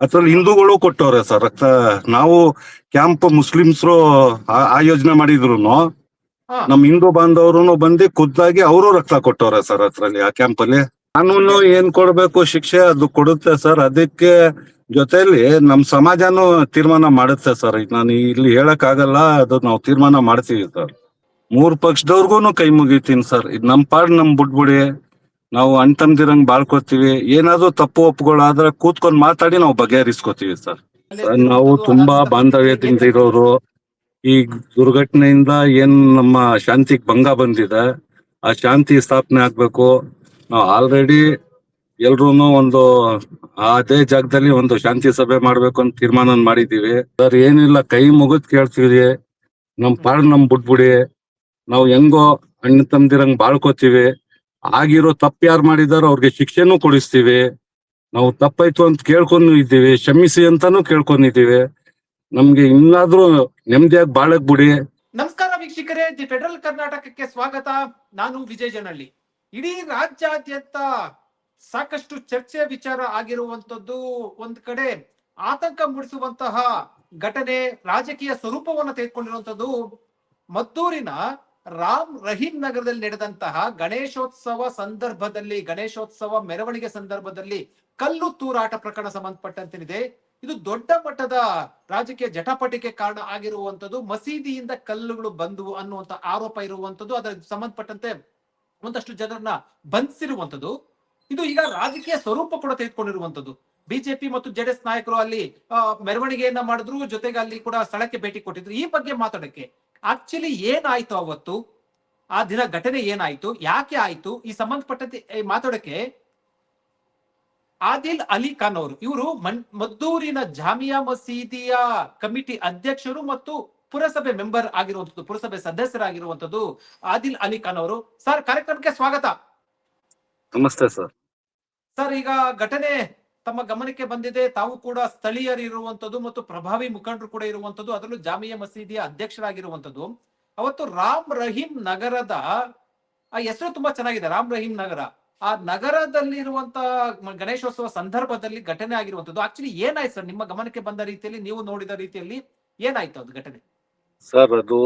ಅದ್ರಲ್ಲಿ ಹಿಂದೂಗಳು ಕೊಟ್ಟವ್ರೆ ಸರ್. ರಕ್ತ ನಾವು ಕ್ಯಾಂಪ್ ಮುಸ್ಲಿಮ್ಸ್ರು ಆ- ಆಯೋಜನೆ ಮಾಡಿದ್ರು. ನಮ್ ಹಿಂದೂ ಬಾಂಧವರು ಬಂದು ಖುದ್ದಾಗಿ ಅವರು ರಕ್ತ ಕೊಟ್ಟವ್ರೆ ಸರ್ ಅದ್ರಲ್ಲಿ ಆ ಕ್ಯಾಂಪ್ ಅಲ್ಲಿ ಕಾನೂನು ಏನ್ ಕೊಡ್ಬೇಕು ಶಿಕ್ಷೆ ಅದು ಕೊಡುತ್ತೆ ಸರ್. ಅದಕ್ಕೆ ಜೊತೆಯಲ್ಲಿ ನಮ್ ಸಮಾಜನು ತೀರ್ಮಾನ ಮಾಡುತ್ತೆ ಸರ್. ನಾನು ಇಲ್ಲಿ ಹೇಳಕ್ ಆಗಲ್ಲ ಅದು ನಾವು ತೀರ್ಮಾನ ಮಾಡ್ತೀವಿ ಸರ್. ಮೂರ್ ಪಕ್ಷದವ್ರಿಗೂನು ಕೈ ಮುಗಿತೀನಿ ಸರ್. ಇದ್ ನಮ್ ಪಾಡ್ ನಮ್ ಬಿಟ್ಬಿಡಿ ನಾವು ಅಣ್ಣ ತಮ್ದಿರಂಗ್ ಬಾಳ್ಕೊತೀವಿ. ಏನಾದ್ರು ತಪ್ಪು ಒಪ್ಪುಗಳಾದ್ರೆ ಕೂತ್ಕೊಂಡ್ ಮಾತಾಡಿ ನಾವು ಬಗೆಹರಿಸ್ಕೊತೀವಿ ಸರ್. ಸರ್, ನಾವು ತುಂಬಾ ಬಾಂಧವ್ಯದಿಂದ ಇರೋರು. ಈ ದುರ್ಘಟನೆಯಿಂದ ಏನ್ ನಮ್ಮ ಶಾಂತಿಗ್ ಭಂಗ ಬಂದಿದೆ ಆ ಶಾಂತಿ ಸ್ಥಾಪನೆ ಆಗ್ಬೇಕು. ನಾವು ಆಲ್ರೆಡಿ ಎಲ್ರೂನು ಒಂದು ಅದೇ ಜಾಗದಲ್ಲಿ ಒಂದು ಶಾಂತಿ ಸಭೆ ಮಾಡ್ಬೇಕು ಅಂತ ತೀರ್ಮಾನ ಮಾಡಿದೀವಿ ಸರ್ ಏನಿಲ್ಲ ಕೈ ಮುಗಿದ್ ಕೇಳ್ತೀವಿ. ನಮ್ ಪಾಡ್ ನಮ್ ಬಿಟ್ಬಿಡಿ ನಾವು ಹೆಂಗೋ ಅಣ್ಣ ತಂದಿರಂಗ್ ಬಾಳ್ಕೊತೀವಿ. ಆಗಿರೋ ತಪ್ಪು ಯಾರು ಮಾಡಿದಾರೋ ಅವ್ರಿಗೆ ಶಿಕ್ಷೆನೂ ಕೊಡಿಸ್ತೀವಿ. ನಾವು ತಪ್ಪಾಯ್ತು ಅಂತ ಕೇಳ್ಕೊಂಡು ಇದ್ದೀವಿ, ಕ್ಷಮಿಸಿ ಅಂತಾನು ಕೇಳ್ಕೊಂಡಿದ್ದೀವಿ. ನಮ್ಗೆ ಇನ್ನಾದ್ರೂ ನೆಮ್ಮದಿಯಾಗಿ ಬಾಳಕ್ ಬಿಡಿ. ನಮಸ್ಕಾರ ವೀಕ್ಷಕರೇ ದಿ ಫೆಡರಲ್ ಕರ್ನಾಟಕಕ್ಕೆ ಸ್ವಾಗತ. ನಾನು ವಿಜಯ್ ಜನಹಳ್ಳಿ ಇಡೀ ರಾಜ್ಯಾದ್ಯಂತ ಸಾಕಷ್ಟು ಚರ್ಚೆ ವಿಚಾರ ಆಗಿರುವಂತದ್ದು ಒಂದ್ ಕಡೆ ಆತಂಕ ಮೂಡಿಸುವಂತಹ ಘಟನೆ ರಾಜಕೀಯ ಸ್ವರೂಪವನ್ನು ತೆಗೆದುಕೊಂಡಿರುವಂತದ್ದು ಮದ್ದೂರಿನ ರಾಮ್ ರಹೀಂ ನಗರದಲ್ಲಿ ನಡೆದಂತಹ ಗಣೇಶೋತ್ಸವ ಸಂದರ್ಭದಲ್ಲಿ, ಗಣೇಶೋತ್ಸವ ಮೆರವಣಿಗೆ ಸಂದರ್ಭದಲ್ಲಿ ಕಲ್ಲು ತೂರಾಟ ಪ್ರಕರಣ ಸಂಬಂಧಪಟ್ಟಂತೇನಿದೆ ಇದು ದೊಡ್ಡ ಮಟ್ಟದ ರಾಜಕೀಯ ಜಟಪಟಿಕೆ ಕಾರಣ ಆಗಿರುವಂತದ್ದು, ಮಸೀದಿಯಿಂದ ಕಲ್ಲುಗಳು ಬಂದವು ಅನ್ನುವಂತ ಆರೋಪ ಇರುವಂತದ್ದು, ಅದರ ಸಂಬಂಧಪಟ್ಟಂತೆ ಒಂದಷ್ಟು ಜನರನ್ನ ಬಂಧಿಸಿರುವಂತದ್ದು. ಇದು ಈಗ ರಾಜಕೀಯ ಸ್ವರೂಪ ಕೂಡ ತೆಗೆದುಕೊಂಡಿರುವಂತದ್ದು. ಬಿಜೆಪಿ ಮತ್ತು ಜೆಡಿಎಸ್ ನಾಯಕರು ಅಲ್ಲಿ ಮೆರವಣಿಗೆಯನ್ನ ಮಾಡಿದ್ರು, ಜೊತೆಗೆ ಅಲ್ಲಿ ಕೂಡ ಸ್ಥಳಕ್ಕೆ ಭೇಟಿ ಕೊಟ್ಟಿದ್ರು. ಈ ಬಗ್ಗೆ ಮಾತಾಡಕ್ಕೆ ಆಕ್ಚುಲಿ ಏನಾಯ್ತು ಅವತ್ತು? ಆ ದಿನ ಘಟನೆ ಏನಾಯ್ತು? ಯಾಕೆ ಆಯ್ತು? ಈ ಸಂಬಂಧಪಟ್ಟಂತೆ ಮಾತಾಡಕ್ಕೆ ಆದಿಲ್ ಅಲಿ ಖಾನ್ ಅವರು ಇವರು ಮದ್ದೂರಿನ ಜಾಮಿಯಾ ಮಸೀದಿಯ ಕಮಿಟಿ ಅಧ್ಯಕ್ಷರು ಮತ್ತು ಪುರಸಭೆ ಮೆಂಬರ್ ಆಗಿರುವಂತದ್ದು ಪುರಸಭೆ ಸದಸ್ಯರಾಗಿರುವಂತದ್ದು ಆದಿಲ್ ಅಲಿ ಖಾನ್ ಅವರು. ಸರ್ ಕಾರ್ಯಕ್ರಮಕ್ಕೆ ಸ್ವಾಗತ. ನಮಸ್ತೆ ಸರ್. ಸರ್ ಈಗ ಘಟನೆ ತಮ್ಮ ಗಮನಕ್ಕೆ ಬಂದಿದೆ. ತಾವು ಕೂಡ ಸ್ಥಳೀಯರಿರುವಂತದ್ದು ಮತ್ತು ಪ್ರಭಾವಿ ಮುಖಂಡರು ಕೂಡ ಇರುವಂತದ್ದು ಅದರಲ್ಲೂ ಜಾಮಿಯಾ ಮಸೀದಿಯ ಅಧ್ಯಕ್ಷರಾಗಿರುವಂತದ್ದು ಅವತ್ತು ರಾಮ್ ರಹೀಂ ನಗರದ ಆ ಹೆಸರು ತುಂಬಾ ಚೆನ್ನಾಗಿದೆ ರಾಮ್ ರಹೀಂ ನಗರ. ಆ ನಗರದಲ್ಲಿರುವಂತ ಗಣೇಶೋತ್ಸವ ಸಂದರ್ಭದಲ್ಲಿ ಘಟನೆ ಆಗಿರುವಂತದ್ದು ಆಕ್ಚುಲಿ ಏನಾಯ್ತು ಸರ್? ನಿಮ್ಮ ಗಮನಕ್ಕೆ ಬಂದ ರೀತಿಯಲ್ಲಿ ನೀವು ನೋಡಿದ ರೀತಿಯಲ್ಲಿ ಏನಾಯ್ತು ಅದು ಘಟನೆ? ಸರ್ ಅದು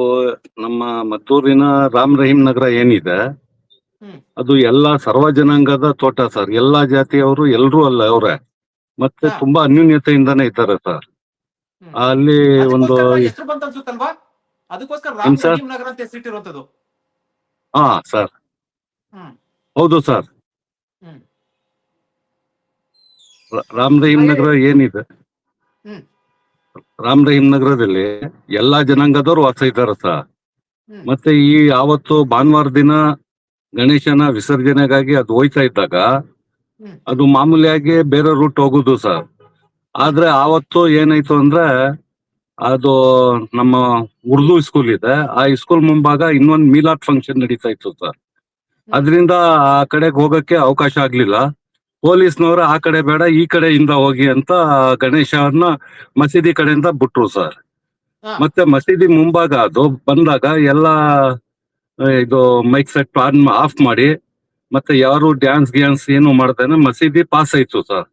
ನಮ್ಮ ಮದ್ದೂರಿನ ರಾಮ್ ರಹೀಂ ನಗರ ಏನಿದೆ? ಅದು ಎಲ್ಲಾ ಸರ್ವ ಜನಾಂಗದ ತೋಟ ಸರ್. ಎಲ್ಲಾ ಜಾತಿಯವರು ಎಲ್ರೂ ಅಲ್ಲ ಅವ್ರೆ. ಮತ್ತೆ ತುಂಬಾ ಅನ್ಯೂನ್ಯತೆಯಿಂದಾನೇ ಇದ್ದಾರೆ ಸರ್. ಅಲ್ಲಿ ಒಂದು ಅದಕ್ಕೋಸ್ಕರ ಹೆಸರು ಬಂತ ಅನ್ಸುತ್ತಲ್ವಾ? ಅದಕ್ಕೋಸ್ಕರ ರಾಮ್ ಸರ್? ರಹೀಂ ನಗರ ಅಂತ ಹೆಸರಿಟ್ಟಿರುವಂತದ್ದು ಹಾ ಸರ್. ಹೌದು ಸರ್. ರಾಮ್ ರಹೀಂ ನಗರ ಏನಿದೆ. ರಾಮ್ ರಹೀಂ ನಗರದಲ್ಲಿ ಎಲ್ಲಾ ಜನಾಂಗದವರು ವಾಸ ಇದ್ದಾರೆ ಸರ್. ಮತ್ತೆ ಈ ಯಾವತ್ತು ಭಾನುವಾರ ದಿನ ಗಣೇಶನ ವಿಸರ್ಜನೆಗಾಗಿ ಅದು ಹೋಯ್ತಾ ಇದ್ದಾಗ. ಅದು ಮಾಮೂಲಿಯಾಗಿ ಬೇರೆ ರೂಟ್ ಹೋಗುದು ಸರ್ ಆದ್ರೆ ಆವತ್ತು ಏನಾಯ್ತು ಅಂದ್ರೆ ಅದು ನಮ್ಮ ಉರ್ದು ಸ್ಕೂಲ್ ಇದೆ. ಆ ಸ್ಕೂಲ್ ಮುಂಭಾಗ ಇನ್ನೊಂದು ಮೀಲಾಟ್ ಫಂಕ್ಷನ್ ನಡೀತಾ ಇತ್ತು ಸರ್ ಅದರಿಂದ ಆ ಕಡೆಗೆ ಹೋಗಕ್ಕೆ ಅವಕಾಶ ಆಗ್ಲಿಲ್ಲ. ಪೊಲೀಸ್ನವರು ಆ ಕಡೆ ಬೇಡ ಈ ಕಡೆಯಿಂದ ಹೋಗಿ ಅಂತ ಗಣೇಶನ ಮಸೀದಿ ಕಡೆಯಿಂದ ಬಿಟ್ರು ಸರ್ ಮತ್ತೆ ಮಸೀದಿ ಮುಂಭಾಗ ಅದು ಬಂದಾಗ ಎಲ್ಲ ಇದು ಮೈಕ್ ಸೆಟ್ ಆನ್ ಆಫ್ ಮಾಡಿ ಮತ್ತೆ ಯಾರು ಡ್ಯಾನ್ಸ್ ಗ್ಯಾನ್ಸ್ ಏನು ಮಾಡ್ತಾನೆ ಮಸೀದಿ ಪಾಸ್ ಆಯ್ತು ಸರ್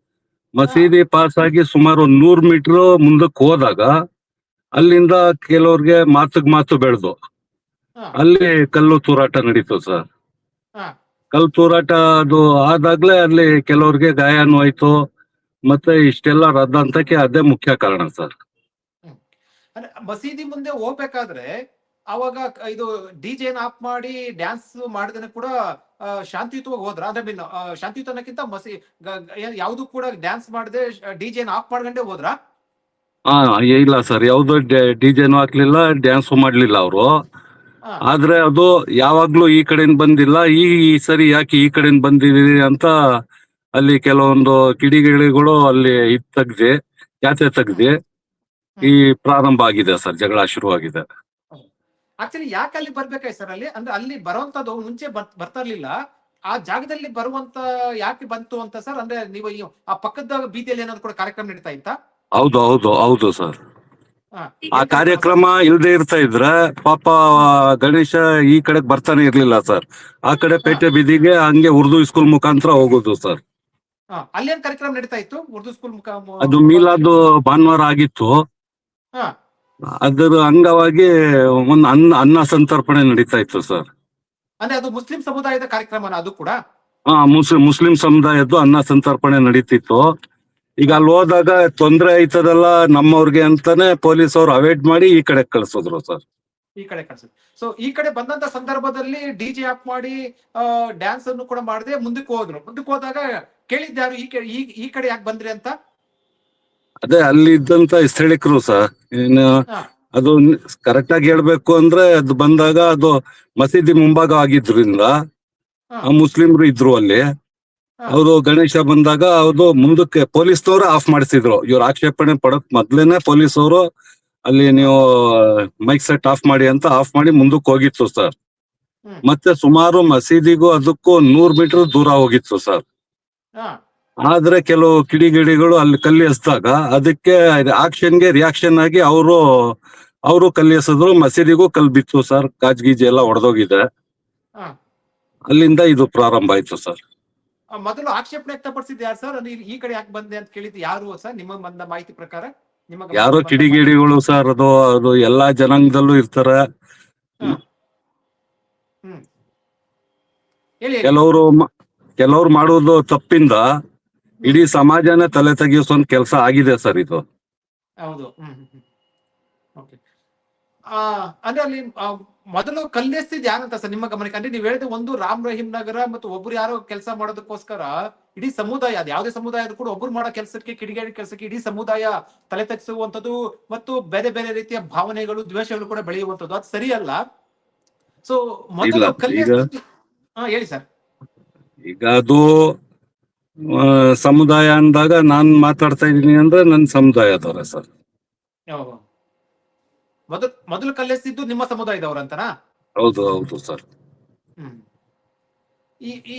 ಮಸೀದಿ ಪಾಸ್ ಆಗಿ ಸುಮಾರು ಒಂದ್ ನೂರ್ ಮೀಟರ್ ಮುಂದಕ್ಕೆ ಹೋದಾಗ ಅಲ್ಲಿಂದ ಕೆಲವ್ರಿಗೆ ಮಾತುಗ್ ಮಾತು ಬೆಳೆದು ಅಲ್ಲಿ ಕಲ್ಲು ತೂರಾಟ ನಡೀತು ಸರ್. ಕಲ್ಲು ತೂರಾಟ ಅದು ಆದಾಗ್ಲೇ ಅಲ್ಲಿ ಕೆಲವ್ರಿಗೆ ಗಾಯನೂ ಆಯ್ತು. ಮತ್ತೆ ಇಷ್ಟೆಲ್ಲ ರದ್ದಂತಕ್ಕೆ ಅದೇ ಮುಖ್ಯ ಕಾರಣ ಸರ್ ಮಸೀದಿ ಮುಂದೆ ಹೋಗ್ಬೇಕಾದ್ರೆ ಅವಾಗ ಇದು ಇದು ಡಿಜೆನ್ ಆಫ್ ಮಾಡಿ ಡ್ಯಾನ್ಸ್ ಮಾಡಿದ್ರೆ ಕೂಡ ಶಾಂತಿಯುತವಾಗಿ ಹೋದ್ರ. ಅಂದ್ರೆ ಮೀನ್ ಶಾಂತಿಯುತ ಅನ್ನಕ್ಕಿಂತ ಮಸಿ ಯಾವ್ದು ಕೂಡ ಡ್ಯಾನ್ಸ್ ಮಾಡದೆ ಡಿಜೆನ್ ಆಫ್ ಮಾಡ್ಕೊಂಡೇ ಹೋದ್ರ? ಹಾ ಇಲ್ಲ ಸರ್. ಯಾವ್ದು ಡಿಜೆನು ಹಾಕ್ಲಿಲ್ಲ ಡ್ಯಾನ್ಸ್ ಮಾಡ್ಲಿಲ್ಲ ಅವರು. ಆದ್ರೆ ಅದು ಯಾವಾಗ್ಲೂ ಈ ಕಡೆಯಿಂದ ಬಂದಿಲ್ಲ. ಈ ಸರಿ ಯಾಕೆ ಈ ಕಡೆಯಿಂದ ಬಂದಿದೀರಿ ಅಂತ ಅಲ್ಲಿ ಕೆಲವೊಂದು ಕಿಡಿಗಿಳಿಗಳು ಅಲ್ಲಿ ಇದ್ ತೆಗ್ದಿ ಜಾತ್ರೆ ತೆಗ್ದಿ ಈ ಪ್ರಾರಂಭ ಆಗಿದೆ ಸರ್. ಜಗಳ ಶುರುವಾಗಿದೆ. ಆಕ್ಚುಲಿ ಯಾಕೆ ಅಲ್ಲಿ ಬರ್ಬೇಕಾಯ್ತು ಸರ್ ಅಲ್ಲಿ? ಅಂದ್ರೆ ಅಲ್ಲಿ ಬರುವಂತದ್ದು ಮುಂಚೆ ಬರ್- ಬರ್ತಾ ಇರ್ಲಿಲ್ಲ ಆ ಜಾಗದಲ್ಲಿ ಬರುವಂತ ಯಾಕೆ ಬಂತು ಅಂತ ಸರ್ ಅಂದ್ರೆ ನೀವು ಆ ಪಕ್ಕದ ಬೀದಿಯಲ್ಲಿ ಏನಾದ್ರು ಕೂಡ ಕಾರ್ಯಕ್ರಮ ನಡೀತಾ ಇತ್ತ? ಹೌದು ಹೌದು ಹೌದು ಸರ್ ಆ ಕಾರ್ಯಕ್ರಮ ಇಲ್ದೇ ಇರ್ತಾ ಇದ್ರ ಪಾಪ ಗಣೇಶ ಈ ಕಡೆ ಬರ್ತಾನೆ ಇರ್ಲಿಲ್ಲ ಸರ್ ಆ ಕಡೆ ಪೇಟೆ ಬೀದಿಗೆ ಹಂಗೆ ಉರ್ದು ಸ್ಕೂಲ್ ಮುಖಾಂತರ ಹೋಗೋದು ಸರ್ ಅಲ್ಲಿ ಅಲ್ಲೇನ್ ಕಾರ್ಯಕ್ರಮ ನಡೀತಾ ಇತ್ತು? ಉರ್ದು ಸ್ಕೂಲ್ ಮುಖಾಂತರ ಅದು ಮೀಲಾದು ಭಾನುವಾರ ಆಗಿತ್ತು. ಹಾ. ಅದರ ಅಂಗವಾಗಿ ಒಂದು ಅನ್ನ ಅನ್ನ ಸಂತರ್ಪಣೆ ನಡೀತಾ ಇತ್ತು ಸರ್. ಅಂದ್ರೆ ಅದು ಮುಸ್ಲಿಂ ಸಮುದಾಯದ ಕಾರ್ಯಕ್ರಮ ಅದು ಕೂಡ? ಹಾ ಮುಸ್ಲಿಂ ಮುಸ್ಲಿಂ ಸಮುದಾಯದ್ದು ಅನ್ನ ಸಂತರ್ಪಣೆ ನಡೀತಿತ್ತು. ಈಗ ಅಲ್ಲಿ ಹೋದಾಗ ತೊಂದ್ರೆ ಆಯ್ತದಲ್ಲ ನಮ್ಮವ್ರಿಗೆ ಅಂತಾನೆ ಪೊಲೀಸ್ ಅವ್ರು ಅವಾಯ್ಡ್ ಮಾಡಿ ಈ ಕಡೆ ಕಳ್ಸಿದ್ರು ಸರ್. ಈ ಕಡೆ ಕಳ್ಸಿದ್ರು. ಸೊ ಈ ಕಡೆ ಬಂದಂತ ಸಂದರ್ಭದಲ್ಲಿ ಡಿಜೆ ಆಫ್ ಮಾಡಿ ಡ್ಯಾನ್ಸ್ ಅನ್ನು ಕೂಡ ಮಾಡದೆ ಮುಂದಕ್ಕೆ ಹೋದ್ರು. ಮುಂದಕ್ಕೆ ಹೋದಾಗ ಕಡೆ ಈ ಈ ಕಡೆ ಯಾಕೆ ಬಂದ್ರಿ ಅಂತ? ಅದೇ ಅಲ್ಲಿ ಇದ್ದಂತ ಸ್ಥಳೀಕರು ಸಹ ಏನು ಅದು ಕರೆಕ್ಟ್ ಆಗಿ ಹೇಳ್ಬೇಕು ಅಂದ್ರೆ ಅದು ಬಂದಾಗ ಅದು ಮಸೀದಿ ಮುಂಭಾಗ ಆಗಿದ್ರಿಂದ. ಆ ಮುಸ್ಲಿಮ್ರು ಇದ್ರು ಅಲ್ಲಿ. ಅವರು ಗಣೇಶ ಬಂದಾಗ ಅವರು ಮುಂದಕ್ಕೆ ಪೊಲೀಸ್ನವರು ಆಫ್ ಮಾಡಿಸಿದ್ರು. ಇವ್ರ ಆಕ್ಷೇಪಣೆ ಪಡಕ್ ಮೊದ್ಲೇನೆ ಪೊಲೀಸ್ ಅವರು ಅಲ್ಲಿ ನೀವು ಮೈಕ್ ಸೆಟ್ ಆಫ್ ಮಾಡಿ ಅಂತ ಆಫ್ ಮಾಡಿ ಮುಂದಕ್ಕೆ ಹೋಗಿತ್ತು ಸರ್ ಮತ್ತೆ ಸುಮಾರು ಮಸೀದಿಗೂ ಅದಕ್ಕೂ ನೂರ್ ಮೀಟರ್ ದೂರ ಹೋಗಿತ್ತು ಸರ್ ಆದ್ರೆ ಕೆಲವು ಕಿಡಿಗಿಡಿಗಳು ಅಲ್ಲಿ ಕಲ್ಲಿ ಎಸ್ದಾಗ ಅದಕ್ಕೆ ಆಕ್ಷನ್ಗೆ ರಿಯಾಕ್ಷನ್ ಆಗಿ ಅವರು ಅವರು ಕಲ್ಲಿ ಎಸೆದ್ರು ಮಸೀದಿಗೂ ಕಲ್ ಬಿತ್ತು ಸರ್ ಗಾಜ್ ಗೀಜ್ ಎಲ್ಲ ಒಡೆದೋಗಿದೆ ಅಲ್ಲಿಂದ ಇದು ಪ್ರಾರಂಭ ಆಯ್ತು ಸರ್ ಮೊದಲು ಆಕ್ಷೇಪಣೆ ವ್ಯಕ್ತಪಡಿಸಿದ್ ಯಾರು ಸರ್ ಈ ಕಡೆ ಯಾಕೆ ಬಂದೆ ಅಂತ ಕೇಳಿದ್ದು ಯಾರು ಸರ್ ನಿಮ್ಮ ಬಂದ ಮಾಹಿತಿ ಪ್ರಕಾರ? ಯಾರೋ ಕಿಡಿಗಿಡಿಗಳು ಸರ್ ಅದು ಅದು ಎಲ್ಲಾ ಜನಾಂಗದಲ್ಲೂ ಇರ್ತಾರೆ. ಕೆಲವರು ಕೆಲವ್ರು ಮಾಡೋದು ತಪ್ಪಿಂದ ಇಡೀ ಸಮಾಜನ ತಲೆ ತೆಗಿಸೋ ಕೆಲಸ ಆಗಿದೆ ಸರ್ ಇದು. ಹೌದು. ಅಂದ್ರೆ ಅಲ್ಲಿ ಮೊದಲು ಕಲ್ಲೆಸ್ತಿದ್ ಯಾರಂತ ಸರ್ ನಿಮ್ಮ ಗಮನಕ್ಕೆ? ಅಂದ್ರೆ ನೀವು ಹೇಳಿದ ಒಂದು ರಾಮ್ ರಹೀಮ್ ನಗರ ಮತ್ತು ಒಬ್ರು ಯಾರೋ ಕೆಲಸ ಮಾಡೋದಕ್ಕೋಸ್ಕರ ಇಡೀ ಸಮುದಾಯ ಅದು ಯಾವುದೇ ಸಮುದಾಯದ ಕೂಡ ಒಬ್ರು ಮಾಡೋ ಕೆಲಸಕ್ಕೆ ಕಿಡಿಗೇಡಿ ಕೆಲಸಕ್ಕೆ ಇಡೀ ಸಮುದಾಯ ತಲೆ ತಗ್ಸುವಂಥದ್ದು ಮತ್ತು ಬೇರೆ ಬೇರೆ ರೀತಿಯ ಭಾವನೆಗಳು ದ್ವೇಷಗಳು ಕೂಡ ಬೆಳೆಯುವಂಥದ್ದು. ಅದು ಸರಿಯಲ್ಲ? ಸೊ ಮೊದಲು ಹಾ ಹೇಳಿ ಸರ್. ಈಗ ಅದು ಸಮುದಾಯ ಅಂದಾಗ ನಾನ್ ಮಾತಾಡ್ತಾ ಇದ್ದೀನಿ ಅಂದ್ರೆ ನನ್ನ ಸಮುದಾಯದವ್ರೆ ಸರ್. ಮೊದಲು ಮೊದಲು ಕಲ್ಲೆಸ್ತಿದ್ದು ನಿಮ್ಮ ಸಮುದಾಯದವರಂತನಾ ಹೌದು ಹೌದು ಸರ್.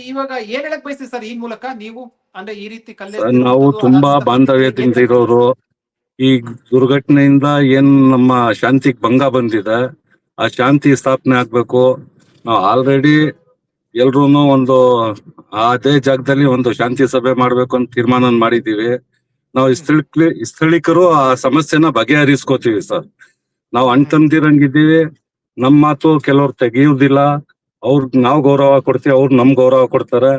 ಇವಾಗ ಏನ್ ಹೇಳಕ್ ಬಯಸ್ತೀವಿ ಸರ್ ಈ ಮೂಲಕ ನೀವು? ಅಂದ್ರೆ ಈ ರೀತಿ ಕಲ್ಲೆ ನಾವು ತುಂಬಾ ಬಾಂಧವ್ಯದಿಂದ ಇರೋರು ಈ ದುರ್ಘಟನೆಯಿಂದ ಏನ್ ನಮ್ಮ ಶಾಂತಿಗೆ ಭಂಗ ಬಂದಿದೆ ಆ ಶಾಂತಿ ಸ್ಥಾಪನೆ ಆಗ್ಬೇಕು. ನಾವು ಆಲ್ರೆಡಿ ಎಲ್ರು ಒಂದು ಅದೇ ಜಾಗದಲ್ಲಿ ಒಂದು ಶಾಂತಿ ಸಭೆ ಮಾಡ್ಬೇಕು ಅಂತ ತೀರ್ಮಾನ ಮಾಡಿದೀವಿ. ನಾವು ಸ್ಥಳೀಕ ಸ್ಥಳೀಕರು ಆ ಸಮಸ್ಯೆನ ಬಗೆಹರಿಸ್ಕೋತೀವಿ ಸರ್. ನಾವು ಅಣ್ತಂದಿರಂಗಿದ್ದೀವಿ. ನಮ್ಮ ಮಾತು ಕೆಲವ್ರು ತೆಗಿಯುವುದಿಲ್ಲ ಅವ್ರ, ನಾವು ಗೌರವ ಕೊಡ್ತೀವಿ, ಅವ್ರು ನಮ್ ಗೌರವ ಕೊಡ್ತಾರೆ.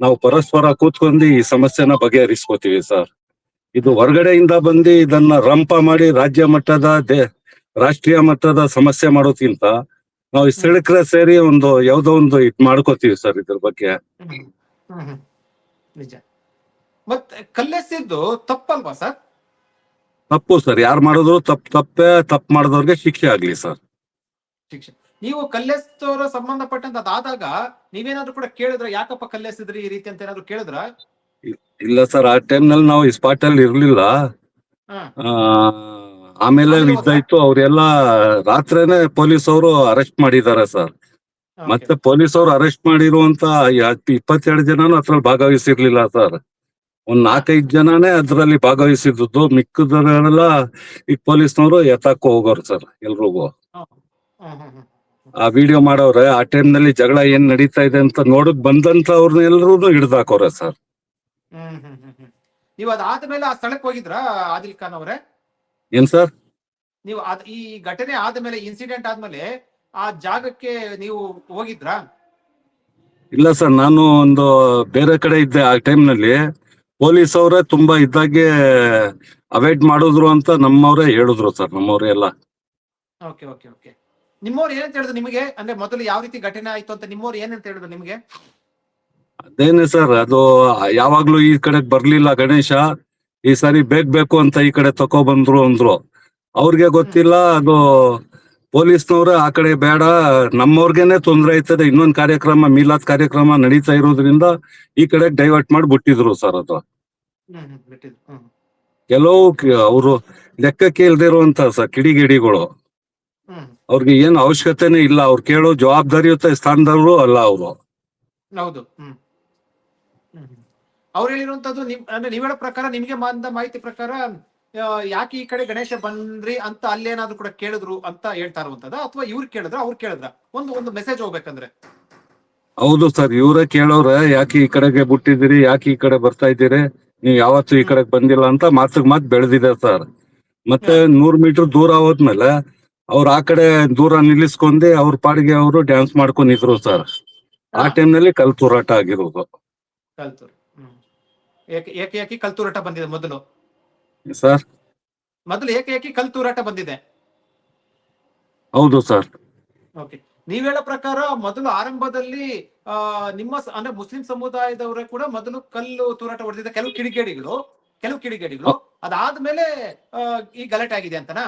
ನಾವು ಪರಸ್ಪರ ಕೂತ್ಕೊಂಡು ಈ ಸಮಸ್ಯೆನ ಬಗೆಹರಿಸ್ಕೋತೀವಿ ಸರ್. ಇದು ಹೊರಗಡೆಯಿಂದ ಬಂದು ಇದನ್ನ ರಂಪ ಮಾಡಿ ರಾಜ್ಯ ಮಟ್ಟದ ರಾಷ್ಟ್ರೀಯ ಮಟ್ಟದ ಸಮಸ್ಯೆ ಮಾಡೋದ್ಕಿಂತ ನಾವು ಈ ಸ್ಥಳೀಕರ ಸೇರಿ ಒಂದು ಯಾವ್ದೋ ಒಂದು ಇದ್ ಮಾಡ್ಕೋತೀವಿ ಸರ್ ಇದ್ರ ಬಗ್ಗೆ. ನಿಜ. ಮತ್ತೆ ಕಲ್ಲೆಸಿದ್ದು ತಪ್ಪಲ್ವಾ ಸರ್? ತಪ್ಪು ಸರ್. ಯಾರು ಮಾಡಿದ್ರು ತಪ್ಪು ತಪ್ಪೇ ತಪ್ಪು ಮಾಡಿದವ್ರಿಗೆ ಶಿಕ್ಷೆ ಆಗ್ಲಿ ಸರ್. ಶಿಕ್ಷೆ. ನೀವು ಕಲ್ಲೆಸ್ತವರ ಸಂಬಂಧಪಟ್ಟಂತ ಅದಾದಾಗ ನೀವೇನಾದ್ರೂ ಕೂಡ ಕೇಳಿದ್ರ ಯಾಕಪ್ಪ ಕಲ್ಲೆಸಿದ್ರಿ ಈ ರೀತಿ ಅಂತ ಏನಾದ್ರು ಕೇಳಿದ್ರ? ಇಲ್ಲ ಸರ್. ಆ ಟೈಮ್ನಲ್ಲಿ ನಾವು ಈ ಸ್ಪಾಟ್ ಅಲ್ಲಿ ಇರ್ಲಿಲ್ಲ. ಆ, ಆಮೇಲೆ ಇದ್ದಾಯ್ತು ಅವ್ರೆಲ್ಲ ರಾತ್ರಿನೇ ಪೊಲೀಸ್ ಅವರು ಅರೆಸ್ಟ್ ಮಾಡಿದ್ದಾರೆ ಸರ್. ಮತ್ತೆ ಪೊಲೀಸ್ ಅವರು ಅರೆಸ್ಟ್ ಮಾಡಿರುವಂತ ಇಪ್ಪತ್ತೆರಡು ಜನನು ಅದ್ರಲ್ಲಿ ಭಾಗವಹಿಸಿರ್ಲಿಲ್ಲ ಸರ್. ಒಂದ್ ನಾಲ್ಕೈದು ಜನನೇ ಅದ್ರಲ್ಲಿ ಭಾಗವಹಿಸಿದ್ದು ಮಿಕ್ಕದವರೆಲ್ಲ ಈ ಪೊಲೀಸ್ನವರು ಎತ್ತಾಕೋ ಹೋಗೋರು ಸರ್ ಎಲ್ರಿಗೂ. ಆ ವಿಡಿಯೋ ಮಾಡೋರೆ ಆ ಟೈಮ್ನಲ್ಲಿ ಜಗಳ ಏನ್ ನಡೀತಾ ಇದೆ ಅಂತ ನೋಡಕ್ ಬಂದಂತ ಅವ್ರನ್ನ ಎಲ್ರು ಹಿಡ್ದಾಕೋರೆ ಸರ್. ಹ್ಮ್ ಹ್ಮ್ ಹ್ಮ್ ಹ್ಮ್. ನೀವು ಅದಾದ್ಮೇಲೆ ಆ ಸ್ಥಳಕ್ಕೆ ಹೋಗಿದ್ರ ಆದಿಲ್ ಖಾನ್ ಅವರೇ? ಏನ್ ಸರ್? ನೀವು ಅದ್ ಈ ಘಟನೆ ಆದ್ಮೇಲೆ ಇನ್ಸಿಡೆಂಟ್ ಆದ್ಮೇಲೆ ಆ ಜಾಗಕ್ಕೆ ನೀವು ಹೋಗಿದ್ರಾ? ಇಲ್ಲ ಸರ್ ನಾನು ಒಂದು ಬೇರೆ ಕಡೆ ಇದ್ದೆ ಆ ಟೈಮ್ನಲ್ಲಿ ಪೊಲೀಸ್ ಅವರೇ ತುಂಬಾ ಇದ್ದಾಗೆ ಅವಾಯ್ಡ್ ಮಾಡಿದ್ರು ಅಂತ ನಮ್ಮವರೇ ಹೇಳಿದ್ರು ಸರ್ ನಮ್ಮವರೇ ಎಲ್ಲ. Okay okay okay. ನಿಮ್ಮವ್ರು ಏನಂತ ಹೇಳಿದ್ರು ನಿಮಗೆ? ಅಂದ್ರೆ ಮೊದಲು ಯಾವ ರೀತಿ ಘಟನೆ ಆಯ್ತು ಅಂತ ನಿಮ್ಮವ್ರು ಏನಂತ ಹೇಳಿದ್ರು ನಿಮಗೆ? ಅದೇನೆ ಸರ್ ಅದು ಯಾವಾಗ್ಲೂ ಈ ಕಡೆ ಬರ್ಲಿಲ್ಲ ಗಣೇಶ. ಈ ಸಾರಿ ಬೇಕ್ ಬೇಕು ಅಂತ ಈ ಕಡೆ ತಕೋ ಬಂದ್ರು ಅಂದ್ರು. ಅವ್ರಿಗೆ ಗೊತ್ತಿಲ್ಲ ಅದು ಪೊಲೀಸ್ನವ್ರ ಆ ಕಡೆ ಬೇಡ ನಮ್ಮವ್ರಿಗೇನೆ ತೊಂದರೆ ಆಯ್ತದೆ ಇನ್ನೊಂದ್ ಕಾರ್ಯಕ್ರಮ ಮೀಲಾದ್ ಕಾರ್ಯಕ್ರಮ ನಡೀತಾ ಇರೋದ್ರಿಂದ ಈ ಕಡೆ ಡೈವರ್ಟ್ ಮಾಡಿ ಬಿಟ್ಟಿದ್ರು ಸರ್ ಅದು. ಕೆಲವು ಅವರು ಲೆಕ್ಕಕ್ಕೆ ಇಲ್ದಿರುವಂತ ಸರ್ ಕಿಡಿಗಿಡಿಗಳು. ಅವ್ರಿಗೆ ಏನು ಅವಶ್ಯಕತೆನೇ ಇಲ್ಲ ಅವ್ರು ಕೇಳೋ ಜವಾಬ್ದಾರಿಯುತ ಸ್ಥಾನದವರು ಅಲ್ಲ ಅವರು. ಅವ್ರು ಹೇಳಿರುವಂತದ್ದು ನಿಮ್ ಅಂದ್ರೆ ನೀವ್ ಹೇಳೋ ಪ್ರಕಾರ ನಿಮ್ಗೆ ಬಂದ ಮಾಹಿತಿ ಪ್ರಕಾರ ಯಾಕೆ ಈ ಕಡೆ ಗಣೇಶ ಬಂದ್ರಿ ಅಂತ ಅಲ್ಲೇನಾದ್ರು ಕೂಡ ಕೇಳಿದ್ರು ಅಂತ ಹೇಳ್ತಾ ಇರುವಂತದ ಅಥವಾ ಇವ್ರು ಕೇಳಿದ್ರ ಅವ್ರು ಕೇಳಿದ್ರ? ಒಂದು ಒಂದು ಮೆಸೇಜ್ ಹೋಗ್ಬೇಕಂದ್ರೆ. ಹೌದು ಸರ್ ಇವ್ರ ಕೇಳೋರ ಯಾಕೆ ಈ ಕಡೆಗೆ ಬಿಟ್ಟಿದ್ದೀರಿ ಯಾಕೆ ಈ ಕಡೆ ಬರ್ತಾ ಇದ್ದೀರಿ ನೀವು ಯಾವತ್ತು ಈ ಕಡೆ ಬಂದಿಲ್ಲ ಅಂತ ಮಾತಿಗೆ ಮಾತು ಬೆಳೆದಿದೆ ಸರ್. ಮತ್ತೆ ನೂರ್ ಮೀಟರ್ ದೂರ ಹೋದ್ಮೇಲೆ ಅವ್ರು ಆ ಕಡೆ ದೂರ ನಿಲ್ಲಿಸ್ಕೊಂಡಿ ಅವ್ರ ಪಾಡಿಗೆ ಅವರು ಡ್ಯಾನ್ಸ್ ಮಾಡ್ಕೊಂಡಿದ್ರು ಸರ್. ಆ ಟೈಮ್ನಲ್ಲಿ ಕಲ್ ತೂರಾಟ ಆಗಿರೋದು. ಕಲ್ತೂರು. ಹ್ಮ್ ಏಕೆ ಏಕೆ ಏಕೆ ಕಲ್ತೂರಾಟ ಬಂದಿದೆ ಮೊದಲು? ಸರ್. ಮೊದಲು ಏಕೆ ಏಕೆ ಕಲ್ತೂರಾಟ ಬಂದಿದೆ? ಹೌದು ಸರ್. ಓಕೆ. ನೀವ್ ಹೇಳೋ ಪ್ರಕಾರ ಮೊದಲು ಆರಂಭದಲ್ಲಿ ಆ ನಿಮ್ಮ ಸ- ಅಂದ್ರೆ ಮುಸ್ಲಿಂ ಸಮುದಾಯದವರೇ ಕೂಡ ಮೊದಲು ಕಲ್ಲು ತೂರಾಟ ಹೊಡೆದಿದ್ದ ಕೆಲವು ಕಿಡಿಗೇಡಿಗಳು ಕೆಲವು ಕಿಡಿಗೇಡಿಗಳು ಅದಾದ್ಮೇಲೆ ಆ, ಈ ಗಲಾಟೆ ಆಗಿದೆ ಅಂತನಾ?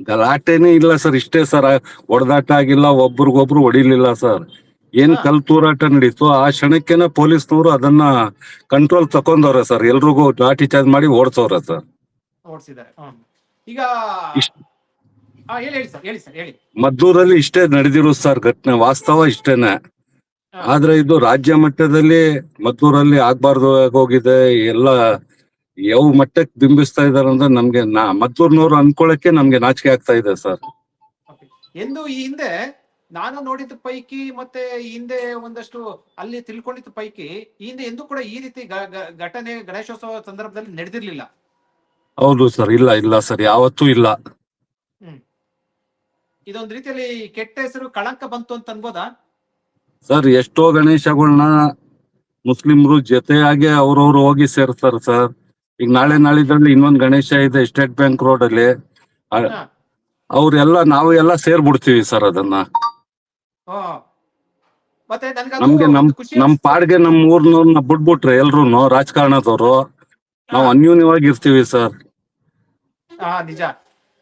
ಗಲಾಟೆನೇ ಇಲ್ಲ ಸರ್. ಇಷ್ಟೇ ಸರ್. ಹೊಡೆದಾಟ ಆಗಿಲ್ಲ ಒಬ್ರಿಗೊಬ್ರು ಹೊಡಿಲಿಲ್ಲ ಸರ್. ಏನ್. ಕಲ್ ತೂರಾಟ ನಡೀತು ಆ ಕ್ಷಣಕ್ಕೆನ ಪೊಲೀಸ್ನವರು ಅದನ್ನ ಕಂಟ್ರೋಲ್ ತಕೊಂಡವ್ರ ಸರ್. ಎಲ್ರಿಗೂ ಲಾಠಿ ಚಾರ್ಜ್ ಮಾಡಿ ಓಡಿಸೋರ ಸರ್. ಓಡಿಸಿದ್ದಾರೆ. ಈಗ ಮದ್ದೂರಲ್ಲಿ ಇಷ್ಟೇ ನಡೆದಿರೋ ಸರ್ ಘಟನೆ ವಾಸ್ತವ ಇಷ್ಟೇನೆ. ಆದ್ರೆ ಇದು ರಾಜ್ಯ ಮಟ್ಟದಲ್ಲಿ ಮದ್ದೂರಲ್ಲಿ ಆಗ್ಬಾರ್ದು ಹೋಗಿದೆ ಎಲ್ಲ ಯಾವ ಮಟ್ಟಕ್ಕೆ ಬಿಂಬಿಸ್ತಾ ಇದಾರೆ ಅಂದ್ರೆ ನಮ್ಗೆ ಮದ್ದೂರ್ನವ್ರು ಅನ್ಕೊಳಕ್ಕೆ ನಮ್ಗೆ ನಾಚಿಕೆ ಆಗ್ತಾ ಇದೆ ಸರ್. ಎಂದು ಈ ಹಿಂದೆ ನಾನು ನೋಡಿದ ಪೈಕಿ ಮತ್ತೆ ಹಿಂದೆ ಒಂದಷ್ಟು ಅಲ್ಲಿ ತಿಳ್ಕೊಂಡಿದ್ದ ಪೈಕಿ ಹಿಂದೆ ಎಂದೂ ಕೂಡ ಈ ರೀತಿ ಘಟನೆ ಗಣೇಶೋತ್ಸವ ಸಂದರ್ಭದಲ್ಲಿ ನಡೆದಿರ್ಲಿಲ್ಲ. ಹೌದು ಸರ್ ಇಲ್ಲ ಇಲ್ಲ ಸರ್ ಯಾವತ್ತೂ ಇಲ್ಲ. ಇದೊಂದು ರೀತಿಯಲ್ಲಿ ಕೆಟ್ಟ ಹೆಸರು ಕಳಂಕ ಬಂತು ಅಂತ ಅನ್ಬೋದಾ? ಸರ್ ಎಷ್ಟೋ ಗಣೇಶಗಳನ್ನ ಮುಸ್ಲಿಮ್ರು ಜೊತೆಯಾಗಿ ಅವ್ರವ್ರು ಹೋಗಿ ಸೇರ್ತಾರೆ ಸರ್. ಈಗ ನಾಳೆ ನಾಳಿದ್ರಲ್ಲಿ ಇನ್ನೊಂದ್ ಗಣೇಶ ಇದೆ ಸ್ಟೇಟ್ ಬ್ಯಾಂಕ್ ರೋಡ್ ಅಲ್ಲಿ. ಅವ್ರೆಲ್ಲ ನಾವು ಎಲ್ಲ ಸೇರ್ಬಿಡ್ತೀವಿ ಸರ್ ಅದನ್ನ. ನಮ್ಗೆ ನಮ್ ನಮ್. ಪಾಡ್ಗೆ ನಮ್ ಊರ್ನವ್ರನ್ನ ಬಿಟ್ಬಿಟ್ರೆ ಎಲ್ರುನು ರಾಜಕಾರಣದವ್ರು ನಾವು ಹಾ. ಅನ್ಯೂನ್ಯವಾಗಿ ಇರ್ತೀವಿ ಸರ್. ಆ ನಿಜ.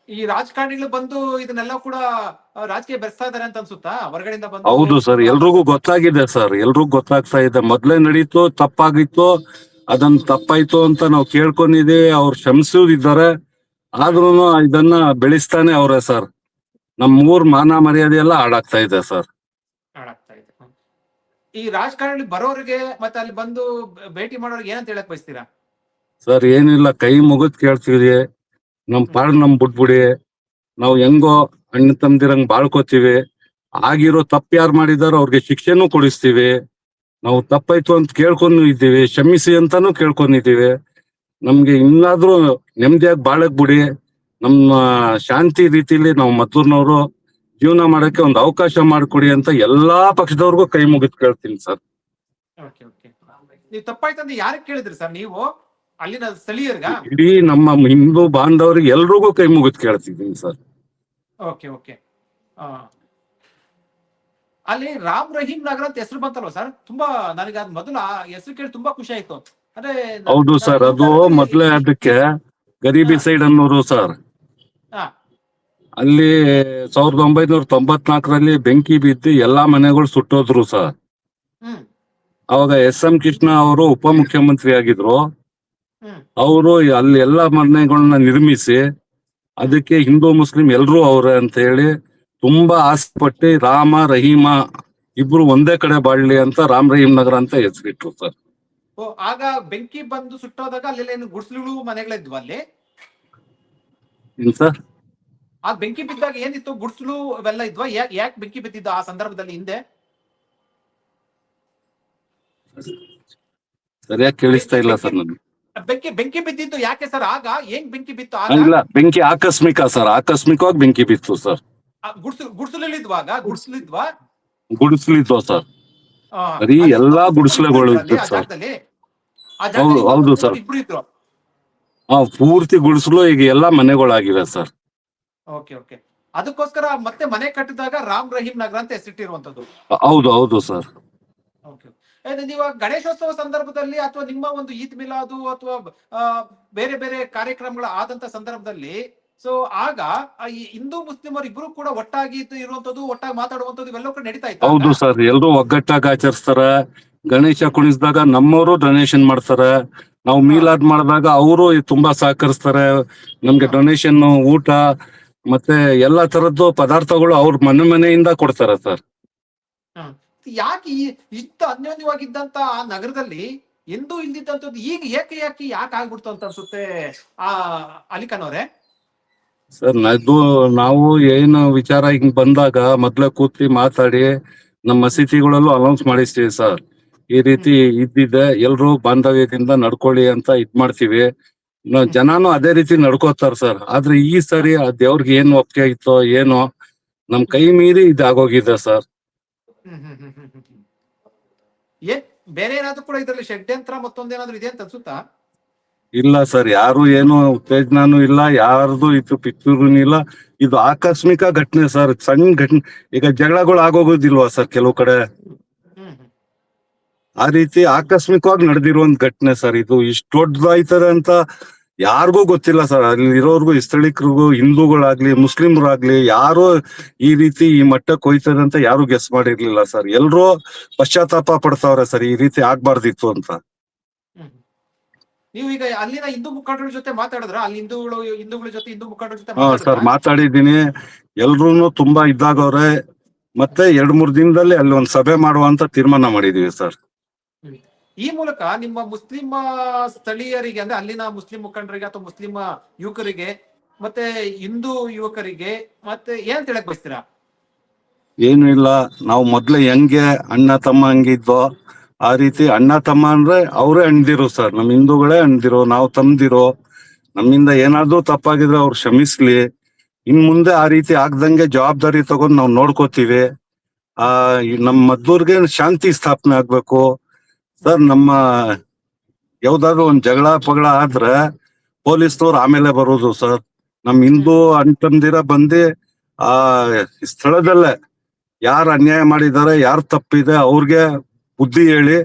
ಈ ರಾಜಕಾರಣಿಗಳು ಬಂದು ಇದನ್ನೆಲ್ಲ ಕೂಡ ರಾಜಕೀಯ ಬೆರೆಸ್ತಾ ಇದಾರೆ ಅಂತ ಅನ್ಸುತ್ತಾ? ಹೊರಗಡೆಯಿಂದ ಬಂದು ಹೌದು ಸರ್ ಎಲ್ರಿಗೂ ಗೊತ್ತಾಗಿದೆ ಸರ್. ಎಲ್ರಿಗೂ ಗೊತ್ತಾಗ್ತಾ ಇದೆ. ಮೊದ್ಲೇ ನಡೀತು ತಪ್ಪಾಗಿತ್ತು. ಅದನ್ನ ತಪ್ಪಾಯ್ತು ಅಂತ ನಾವು ಕೇಳ್ಕೊಂಡಿದೀವಿ. ಅವ್ರು ಕ್ಷಮಿಸಿದ್ದಾರೆ ಆದ್ರೂ ಇದನ್ನ ಬೆಳೆಸ್ತಾನೆ ಅವ್ರೆ ಸರ್. ನಮ್ ಊರ್ ಮಾನ ಮರ್ಯಾದೆ ಎಲ್ಲ ಹಾಳಾಗ್ತಾ ಇದೆ ಸರ್. ಈ ರಾಜಕಾರಣಿ ಬರೋರಿಗೆ ಮತ್ತೆ ಅಲ್ಲಿ ಬಂದು ಭೇಟಿ ಮಾಡೋರಿಗೆ ಏನಂತ ಹೇಳಕ್ ಬಯಸ್ತೀರಾ? ಸರ್ ಏನಿಲ್ಲ ಕೈ ಮುಗಿದ್ ಕೇಳ್ತೀವಿ ನಮ್ ಪಾಡ್ ನಮ್ ಬಿಟ್ಬಿಡಿ. ನಾವು ಹೆಂಗೋ ಅಣ್ಣ ತಮ್ದಿರಂಗ್ ಬಾಳ್ಕೋತೀವಿ. ಆಗಿರೋ ತಪ್ಪು ಯಾರು ಮಾಡಿದಾರೋ ಅವ್ರಿಗೆ ಶಿಕ್ಷೆನೂ ಕೊಡಿಸ್ತೀವಿ. ನಾವು ತಪ್ಪಾಯ್ತು ಅಂತ ಕೇಳ್ಕೊಂಡು ಇದ್ದೀವಿ. ಕ್ಷಮಿಸಿ ಅಂತಾನು ಕೇಳ್ಕೊಂಡಿದ್ದೀವಿ. ನಮ್ಗೆ ಇನ್ನಾದ್ರೂ ನೆಮ್ಮದಿಯಾಗಿ ಬಾಳಕ್ ಬಿಡಿ. ನಮ್ಮ ಶಾಂತಿ ರೀತಿಲಿ ನಾವು ಮದ್ದೂರ್ನವರು ಜೀವನ ಮಾಡಕ್ಕೆ ಒಂದು ಅವಕಾಶ ಮಾಡಿಕೊಡಿ ಅಂತ ಎಲ್ಲಾ ಪಕ್ಷದವ್ರಿಗೂ ಕೈ ಮುಗಿದ್ ಕೇಳ್ತೀನಿ ಸರ್. ನೀವು ತಪ್ಪಾಯ್ತಂದ್ರೆ ಯಾರಿಗೆ ಕೇಳಿದ್ರಿ ಸರ್? ನೀವು ಅಲ್ಲಿನ ಸ್ಥಳೀಯರ್ಗ? ಇಡೀ ನಮ್ಮ ಹಿಂದೂ ಬಾಂಧವರಿಗೆ ಎಲ್ರಿಗೂ ಕೈ ಮುಗಿದ್ ಕೇಳ್ತಿದ್ದೀನಿ ಸರ್. Okay okay. ಅಲ್ಲಿ ರಾಮ್ ರಹೀಂ ನಗರ ಅಂತ ಹೆಸರು ಬಂತಲ್ವ ಸರ್? ತುಂಬಾ ನನಗೆ ಅದ್ ಮೊದಲು ಆ ಹೆಸರು ಕೇಳಿ ತುಂಬಾ ಖುಷಿ ಆಯ್ತು. ಅಂದ್ರೆ ಹೌದು ಸರ್ ಅದು ಮೊದಲೇ ಅದಕ್ಕೆ ಗರೀಬಿ ಸೈಡ್ ಅನ್ನೋರು ಸರ್. ಅಲ್ಲಿ ಸಾವಿರದ ಒಂಬೈನೂರ ತೊಂಬತ್ನಾಲ್ಕರಲ್ಲಿ ಬೆಂಕಿ ಬಿದ್ದು ಎಲ್ಲಾ ಮನೆಗಳು ಸುಟ್ಟೋದ್ರು ಸರ್. ಅವಾಗ ಎಸ್ ಎಂ ಕೃಷ್ಣ ಅವರು ಉಪಮುಖ್ಯಮಂತ್ರಿ ಆಗಿದ್ರು. ಅವರು ಅಲ್ಲಿ ಎಲ್ಲಾ ಮನೆಗಳನ್ನ ನಿರ್ಮಿಸಿ ಅದಕ್ಕೆ ಹಿಂದೂ ಮುಸ್ಲಿಂ ಎಲ್ರು ಅವ್ರೆ ಅಂತ ಹೇಳಿ ತುಂಬಾ ಆಸೆ ಪಟ್ಟು ರಾಮ ರಹೀಮ ಇಬ್ರು ಒಂದೇ ಕಡೆ ಬಾಳ್ಲಿ ಅಂತ ರಾಮ್ ರಹೀಮ್ ನಗರ ಅಂತ ಹೆಸರಿಟ್ರು ಸರ್. ಆಗ ಬೆಂಕಿ ಬಂದು ಸುಟ್ಟೋದಾಗ ಅಲ್ಲಿ ಏನು ಮನೆಗಳಿದ್ವಲ್ಲಿ ಮನೆಗಳಿದ್ವು ಅಲ್ಲಿ? ಏನ್ ಸರ್. ಆ ಬೆಂಕಿ ಬಿದ್ದಾಗ ಏನಿತ್ತು? ಗುಡ್ಸಲು ಅವೆಲ್ಲ ಇದ್ವಾ? ಯಾಕೆ ಯಾಕೆ ಬೆಂಕಿ ಬಿದ್ದಿದ್ದ ಆ ಸಂದರ್ಭದಲ್ಲಿ ಹಿಂದೆ? ಸರಿಯಾಗಿ ಕೇಳಿಸ್ತಾ ಇಲ್ಲ ಸರ್ ನನ್ಗೆ ಬೆಂಕಿ ಬೆಂಕಿ ಬಿದ್ದಿದ್ದು ಯಾಕೆ ಸರ್? ಆಗ ಏನ್ ಬೆಂಕಿ ಬಿತ್ತು? ಆಗ ಇಲ್ಲ ಬೆಂಕಿ ಆಕಸ್ಮಿಕ ಸರ್. ಆಕಸ್ಮಿಕವಾಗಿ ಬೆಂಕಿ ಬಿತ್ತು ಸರ್. ಗುಡ್ಸಲು ಗುಡ್ಸಲಿದ್ವಾಗ ಗುಡ್ಸಲಿದ್ವಾ? ಗುಡಿಸ್ಲಿದ್ವು ಸರ್? ಬರೀ ಎಲ್ಲಾ ಗುಡಿಸಲುಗಳು ಇತ್ತು ಸರ್. ಹೌದು, ಹೌದು ಸರ್. ಹಾ ಆ ಪೂರ್ತಿ ಗುಡಿಸಲು ಈಗ ಎಲ್ಲಾ ಮನೆಗಳಾಗಿವೆ ಸರ್. Okay okay. ಅದಕ್ಕೋಸ್ಕರ ಮತ್ತೆ ಮನೆ ಕಟ್ಟಿದಾಗ ರಾಮ್ ರಹೀಂ ನಗರ ಅಂತ ಹೆಸರಿಟ್ಟಿರುವಂತದ್ದು ಹೌದು ಹೌದು ಸರ್. ಓಕೆ ನೀವು ಗಣೇಶೋತ್ಸವ ಸಂದರ್ಭದಲ್ಲಿ ಅಥವಾ ನಿಮ್ಮ ಒಂದು ಈದ್ ಮಿಲಾದು ಅಥವಾ ಬೇರೆ ಬೇರೆ ಕಾರ್ಯಕ್ರಮಗಳ ಆದಂತ ಸಂದರ್ಭದಲ್ಲಿ ಸೊ ಆಗ ಈ ಹಿಂದೂ ಮುಸ್ಲಿಮರು ಇಬ್ರು ಕೂಡ ಒಟ್ಟಾಗಿ ಇರುವಂತದ್ದು ಒಟ್ಟಾಗಿ ಮಾತಾಡುವಂತದ್ದು ಇವೆಲ್ಲ ಕೂಡ ನಡೀತಾ ಇತ್ತು? ಹೌದು ಸರ್. ಎಲ್ಲರೂ ಒಗ್ಗಟ್ಟಾಗಿ ಆಚರಿಸ್ತಾರ. ಗಣೇಶ ಕುಣಿಸಿದಾಗ ನಮ್ಮವರು ಡೊನೇಷನ್ ಮಾಡ್ತಾರ. ನಾವು ಮೀಲಾದ್ ಮಾಡಿದಾಗ ಅವರು ತುಂಬಾ ಸಹಕರಿಸ್ತಾರೆ. ನಮ್ಗೆ ಡೊನೇಷನ್ ಊಟ ಮತ್ತೆ ಎಲ್ಲಾ ತರದ್ದು ಪದಾರ್ಥಗಳು ಅವ್ರ ಮನೆ ಮನೆಯಿಂದ ಕೊಡ್ತಾರೆ ಸರ್. ಯಾಕೆ ಇಷ್ಟ ಅನ್ಯೋನ್ಯವಾಗಿದ್ದಂತ ಆ ನಗರದಲ್ಲಿ ಎಂದೂ ಇಲ್ದಿದ್ದಂಥದ್ದು ಈಗ ಏಕೆ ಯಾಕೆ ಯಾಕೆ ಆಗ್ಬಿಡ್ತು ಅಂತ ಅನ್ಸುತ್ತೆ ಆ ಅಲಿಕನವ್ರೆ ಸರ್ ಅದು ನಾವು ಏನು ವಿಚಾರ ಹಿಂಗ್ ಬಂದಾಗ ಮೊದ್ಲೇ ಕೂತಿ ಮಾತಾಡಿ ನಮ್ಮ ಮಸೀದಿಗಳಲ್ಲೂ ಅನೌನ್ಸ್ ಮಾಡಿಸ್ತೀವಿ ಸರ್. ಈ ರೀತಿ ಇದ್ದಿದೆ ಎಲ್ರು ಬಾಂಧವ್ಯದಿಂದ ನಡ್ಕೊಳ್ಳಿ ಅಂತ ಇದ್ ಮಾಡ್ತೀವಿ. ಜನನು ಅದೇ ರೀತಿ ನಡ್ಕೋತಾರ ಸರ್. ಆದ್ರೆ ಈ ಸರಿ ಆ ದೇವ್ರಿಗೆ ಏನ್ ಒಪ್ಪಿಗೆ ಆಯ್ತೋ ಏನೋ ನಮ್ ಕೈ ಮೀರಿ ಇದಾಗೋಗಿದೆ ಸರ್. ಏನ್ ಬೇರೆ ಏನಾದ್ರು ಕೂಡ ಇದ್ರಲ್ಲಿ ಷಡ್ಯಂತ್ರ ಮತ್ತೊಂದೇನಾದ್ರು ಇದೆ ಅಂತ ಅನ್ಸುತ್ತಾ? ಇಲ್ಲ ಸರ್ ಯಾರು ಏನು ಉತ್ತೇಜನೂ ಇಲ್ಲ ಯಾರ್ದು ಇದು ಪಿಕ್ಚರು ಇಲ್ಲ. ಇದು ಆಕಸ್ಮಿಕ ಘಟನೆ ಸರ್ ಸಣ್ಣ ಘಟನೆ ಈಗ ಜಗಳಗಳು ಆಗೋಗೋದಿಲ್ವಾ ಸರ್ ಕೆಲವು ಕಡೆ? ಆ ರೀತಿ ಆಕಸ್ಮಿಕವಾಗಿ ನಡೆದಿರುವಂತ ಘಟನೆ ಸರ್ ಇದು. ಇಷ್ಟು ದೊಡ್ಡದಾಯ್ತದೆ ಅಂತ ಯಾರಿಗೂ ಗೊತ್ತಿಲ್ಲ ಸರ್. ಅಲ್ಲಿ ಇರೋರ್ಗು ಈ ಹಿಂದೂಗಳಾಗ್ಲಿ ಮುಸ್ಲಿಮ್ರಾಗ್ಲಿ ಯಾರು ಈ ರೀತಿ ಈ ಮಟ್ಟಕ್ಕೆ ಹೋಯ್ತದೆ ಅಂತ ಯಾರು ಗೆಸ್ ಮಾಡಿರ್ಲಿಲ್ಲ ಸರ್. ಎಲ್ರೂ ಪಶ್ಚಾತ್ತಾಪ ಪಡ್ತಾವ್ರೆ ಸರ್ ಈ ರೀತಿ ಆಗ್ಬಾರ್ದಿತ್ತು ಅಂತ. ನೀವು ಈಗ ಅಲ್ಲಿನ ಹಿಂದೂ ಮುಖಂಡರ ಜೊತೆ ಮಾತಾಡಿದ್ರ? ಅಲ್ಲಿ ಹಿಂದೂಗಳು ಹಿಂದೂಗಳ ಜೊತೆ ಹಿಂದೂ ಮುಖಂಡರ ಜೊತೆ ಹಾ ಸರ್ ಮಾತಾಡಿದೀನಿ ಮಾತಾಡಿದ್ದೀನಿ. ಎಲ್ರೂನು ತುಂಬಾ ಇದ್ದಾಗವ್ರೆ ಮತ್ತೆ ಎರಡ್ ಮೂರ್ ದಿನದಲ್ಲಿ ಅಲ್ಲಿ ಒಂದ್ ಸಭೆ ಮಾಡುವಂತ ತೀರ್ಮಾನ ಮಾಡಿದೀವಿ ಸರ್. ಈ ಮೂಲಕ ನಿಮ್ಮ ಮುಸ್ಲಿಂ ಆ, ಸ್ಥಳೀಯರಿಗೆ ಅಂದ್ರೆ ಅಲ್ಲಿನ ಮುಸ್ಲಿಂ ಮುಖಂಡರಿಗೆ ಅಥವಾ ಮುಸ್ಲಿಂ ಯುವಕರಿಗೆ ಮತ್ತೆ ಹಿಂದೂ ಯುವಕರಿಗೆ ಮತ್ತೆ ಏನ್ ತಿಳಕ್ ಬಯಸ್ತೀರಾ? ಏನು ಇಲ್ಲ. ನಾವು ಮೊದ್ಲು ಹೆಂಗೆ ಅಣ್ಣ ತಮ್ಮ ಹಂಗಿದ್ವೋ ಆ ರೀತಿ ಅಣ್ಣ ತಮ್ಮ ಅಂದ್ರೆ ಅವರೇ ಅಣ್ದಿರು ಸರ್. ನಮ್ ಹಿಂದೂಗಳೇ ಅಣ್ದಿರು ನಾವು ತಮ್ದಿರೋ ನಮ್ಮಿಂದ ಏನಾದ್ರೂ ತಪ್ಪಾಗಿದ್ರೆ ಅವ್ರು ಕ್ಷಮಿಸ್ಲಿ. ಇನ್ ಮುಂದೆ ಆ ರೀತಿ ಆಗ್ದಂಗೆ ಜವಾಬ್ದಾರಿ ತಗೊಂಡ್ ನಾವು ನೋಡ್ಕೋತೀವಿ. ಆ ನಮ್ಮ ನಮ್ ಮದ್ದೂರ್ಗೆ ಶಾಂತಿ ಸ್ಥಾಪನೆ ಆಗ್ಬೇಕು. ಸರ್, ನಮ್ಮ ಯಾವ್ದಾದ್ರು ಒಂದ್ ಜಗಳ, ಪಗಳ ಆದ್ರೆ ಪೊಲೀಸ್ನವ್ರು ಆಮೇಲೆ ಬರೋದು ಸರ್. ನಮ್ ಹಿಂದೂ ಅಂಟಂದಿರ ಬಂದಿ ಆ ಸ್ಥಳದಲ್ಲೇ ಯಾರು ಅನ್ಯಾಯ ಮಾಡಿದ್ದಾರೆ ಯಾರು ತಪ್ಪಿದೆ, ಅವ್ರಿಗೆ ಬುದ್ಧಿ ಹೇಳಿ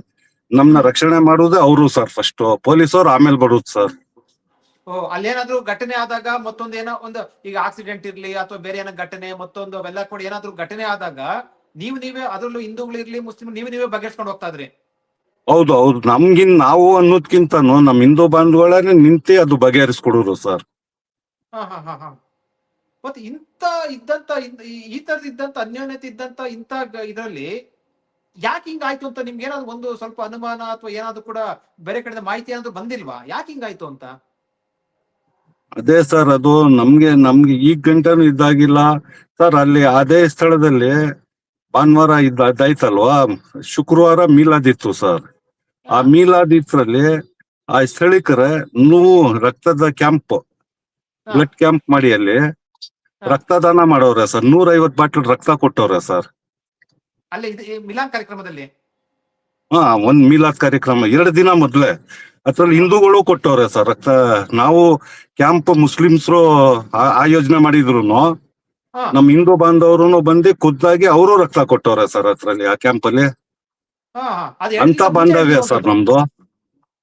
ನಮ್ನ ರಕ್ಷಣೆ ಮಾಡುದು ಅವರು ಸರ್ ಫಸ್ಟ್ ಪೊಲೀಸವ್ರು ಆಮೇಲೆ ಬರುದು ಸರ್. ಅಲ್ಲೇನಾದ್ರೂ ಘಟನೆ ಆದಾಗ ಮತ್ತೊಂದು ಏನೋ ಒಂದು ಈಗ ಆಕ್ಸಿಡೆಂಟ್ ಇರ್ಲಿ ಅಥವಾ ಬೇರೆ ಏನೋ ಘಟನೆ, ಮತ್ತೊಂದು ಅವೆಲ್ಲ ಕೂಡ ಏನಾದ್ರೂ ಘಟನೆ ಆದಾಗ ನೀವು ನೀವೇ ಅದ್ರಲ್ಲೂ ಹಿಂದೂಗಳಿರ್ಲಿ, ಮುಸ್ಲಿಂ, ನೀವು ನೀವೇ ಬಗೆಹರಿಸ್ಕೊಂಡು ಹೋಗ್ತಾ ಇದ್ರಿ. ಹೌದು ಹೌದು. ನಮ್ಗಿನ್ ನಾವು ಅನ್ನೋದ್ಕಿಂತನೂ ನಮ್ ಹಿಂದೂ ಬಾಂಧವಳೇ ನಿಂತಿ ಅದು ಬಗೆಹರಿಸ್ಕೊಡೋರು ಸರ್. ಹಾ ಹಾ ಹಾ ಹಾ. ಮತ್ತೆ ಇಂತ ಇದ್ದಂತ ಇದ್- ಈ- ಈ ತರದ ಇದ್ದಂತ ಅನ್ಯೋನ್ಯತೆ ಇದ್ದಂತ ಇಂತ ಇದರಲ್ಲಿ ಯಾಕೆ ಹಿಂಗಾಯ್ತು ಅಂತ ನಿಮ್ಗೆ ಏನಾದ್ರು ಒಂದು ಸ್ವಲ್ಪ ಅನುಮಾನ ಅಥವಾ ಏನಾದ್ರು ಕೂಡ ಬೇರೆ ಕಡೆ ಮಾಹಿತಿ ಏನಾದ್ರು ಬಂದಿಲ್ವಾ? ಯಾಕೆ ಹಿಂಗಾಯ್ತು ಅಂತ? ಅದೇ ಸರ್ ಅದು ನಮ್ಗೆ ನಮ್ಗೆ ಈಗ ಗಂಟೆನೂ ಇದ್ದಾಗಿಲ್ಲ. ಸರ್ ಅಲ್ಲಿ ಅದೇ ಸ್ಥಳದಲ್ಲಿ ಭಾನುವಾರ ಇದ್ದ ಅದಾಯ್ತಲ್ವಾ ಶುಕ್ರವಾರ ಮೀಲಾದಿತ್ತು ಸರ್. ಆ ಮೀಲಾದಿತ್ರಲ್ಲಿ ಆ ಸ್ಥಳೀಕರ ನೋವು ರಕ್ತದ ಕ್ಯಾಂಪ್ ಬ್ಲಡ್ ಕ್ಯಾಂಪ್ ಮಾಡಿ ಅಲ್ಲಿ ರಕ್ತದಾನ ಮಾಡೋರ ಸರ್. ನೂರ ಐವತ್ ಬಾಟಲ್ ರಕ್ತ ಕೊಟ್ಟವ್ರ ಸರ್. ಅಲ್ಲೇ ಇದು ಕಾರ್ಯಕ್ರಮದಲ್ಲಿ? ಹಾ ಒಂದ್ ಮಿಲಾದ್ ಕಾರ್ಯಕ್ರಮ. ಎರಡು ದಿನ ಮೊದ್ಲೇ. ಅದ್ರಲ್ಲಿ ಹಿಂದೂಗಳು ಕೊಟ್ಟವ್ರೆ ಸರ್ ರಕ್ತ. ನಾವು ಕ್ಯಾಂಪ್ ಮುಸ್ಲಿಮ್ಸ್ರು ಆಯೋಜನೆ ಮಾಡಿದ್ರು ನಮ್ ಹಿಂದೂ ಬಾಂಧವರು ಬಂದು ಖುದ್ದಾಗಿ ಅವರು ರಕ್ತ ಕೊಟ್ಟವ್ರೆ ಸರ್ ಅದ್ರಲ್ಲಿ ಆ ಕ್ಯಾಂಪ್ ಅಲ್ಲಿ ಅಂತ ಬಾಂಧವ್ಯ ಸರ್. ನಮ್ದು?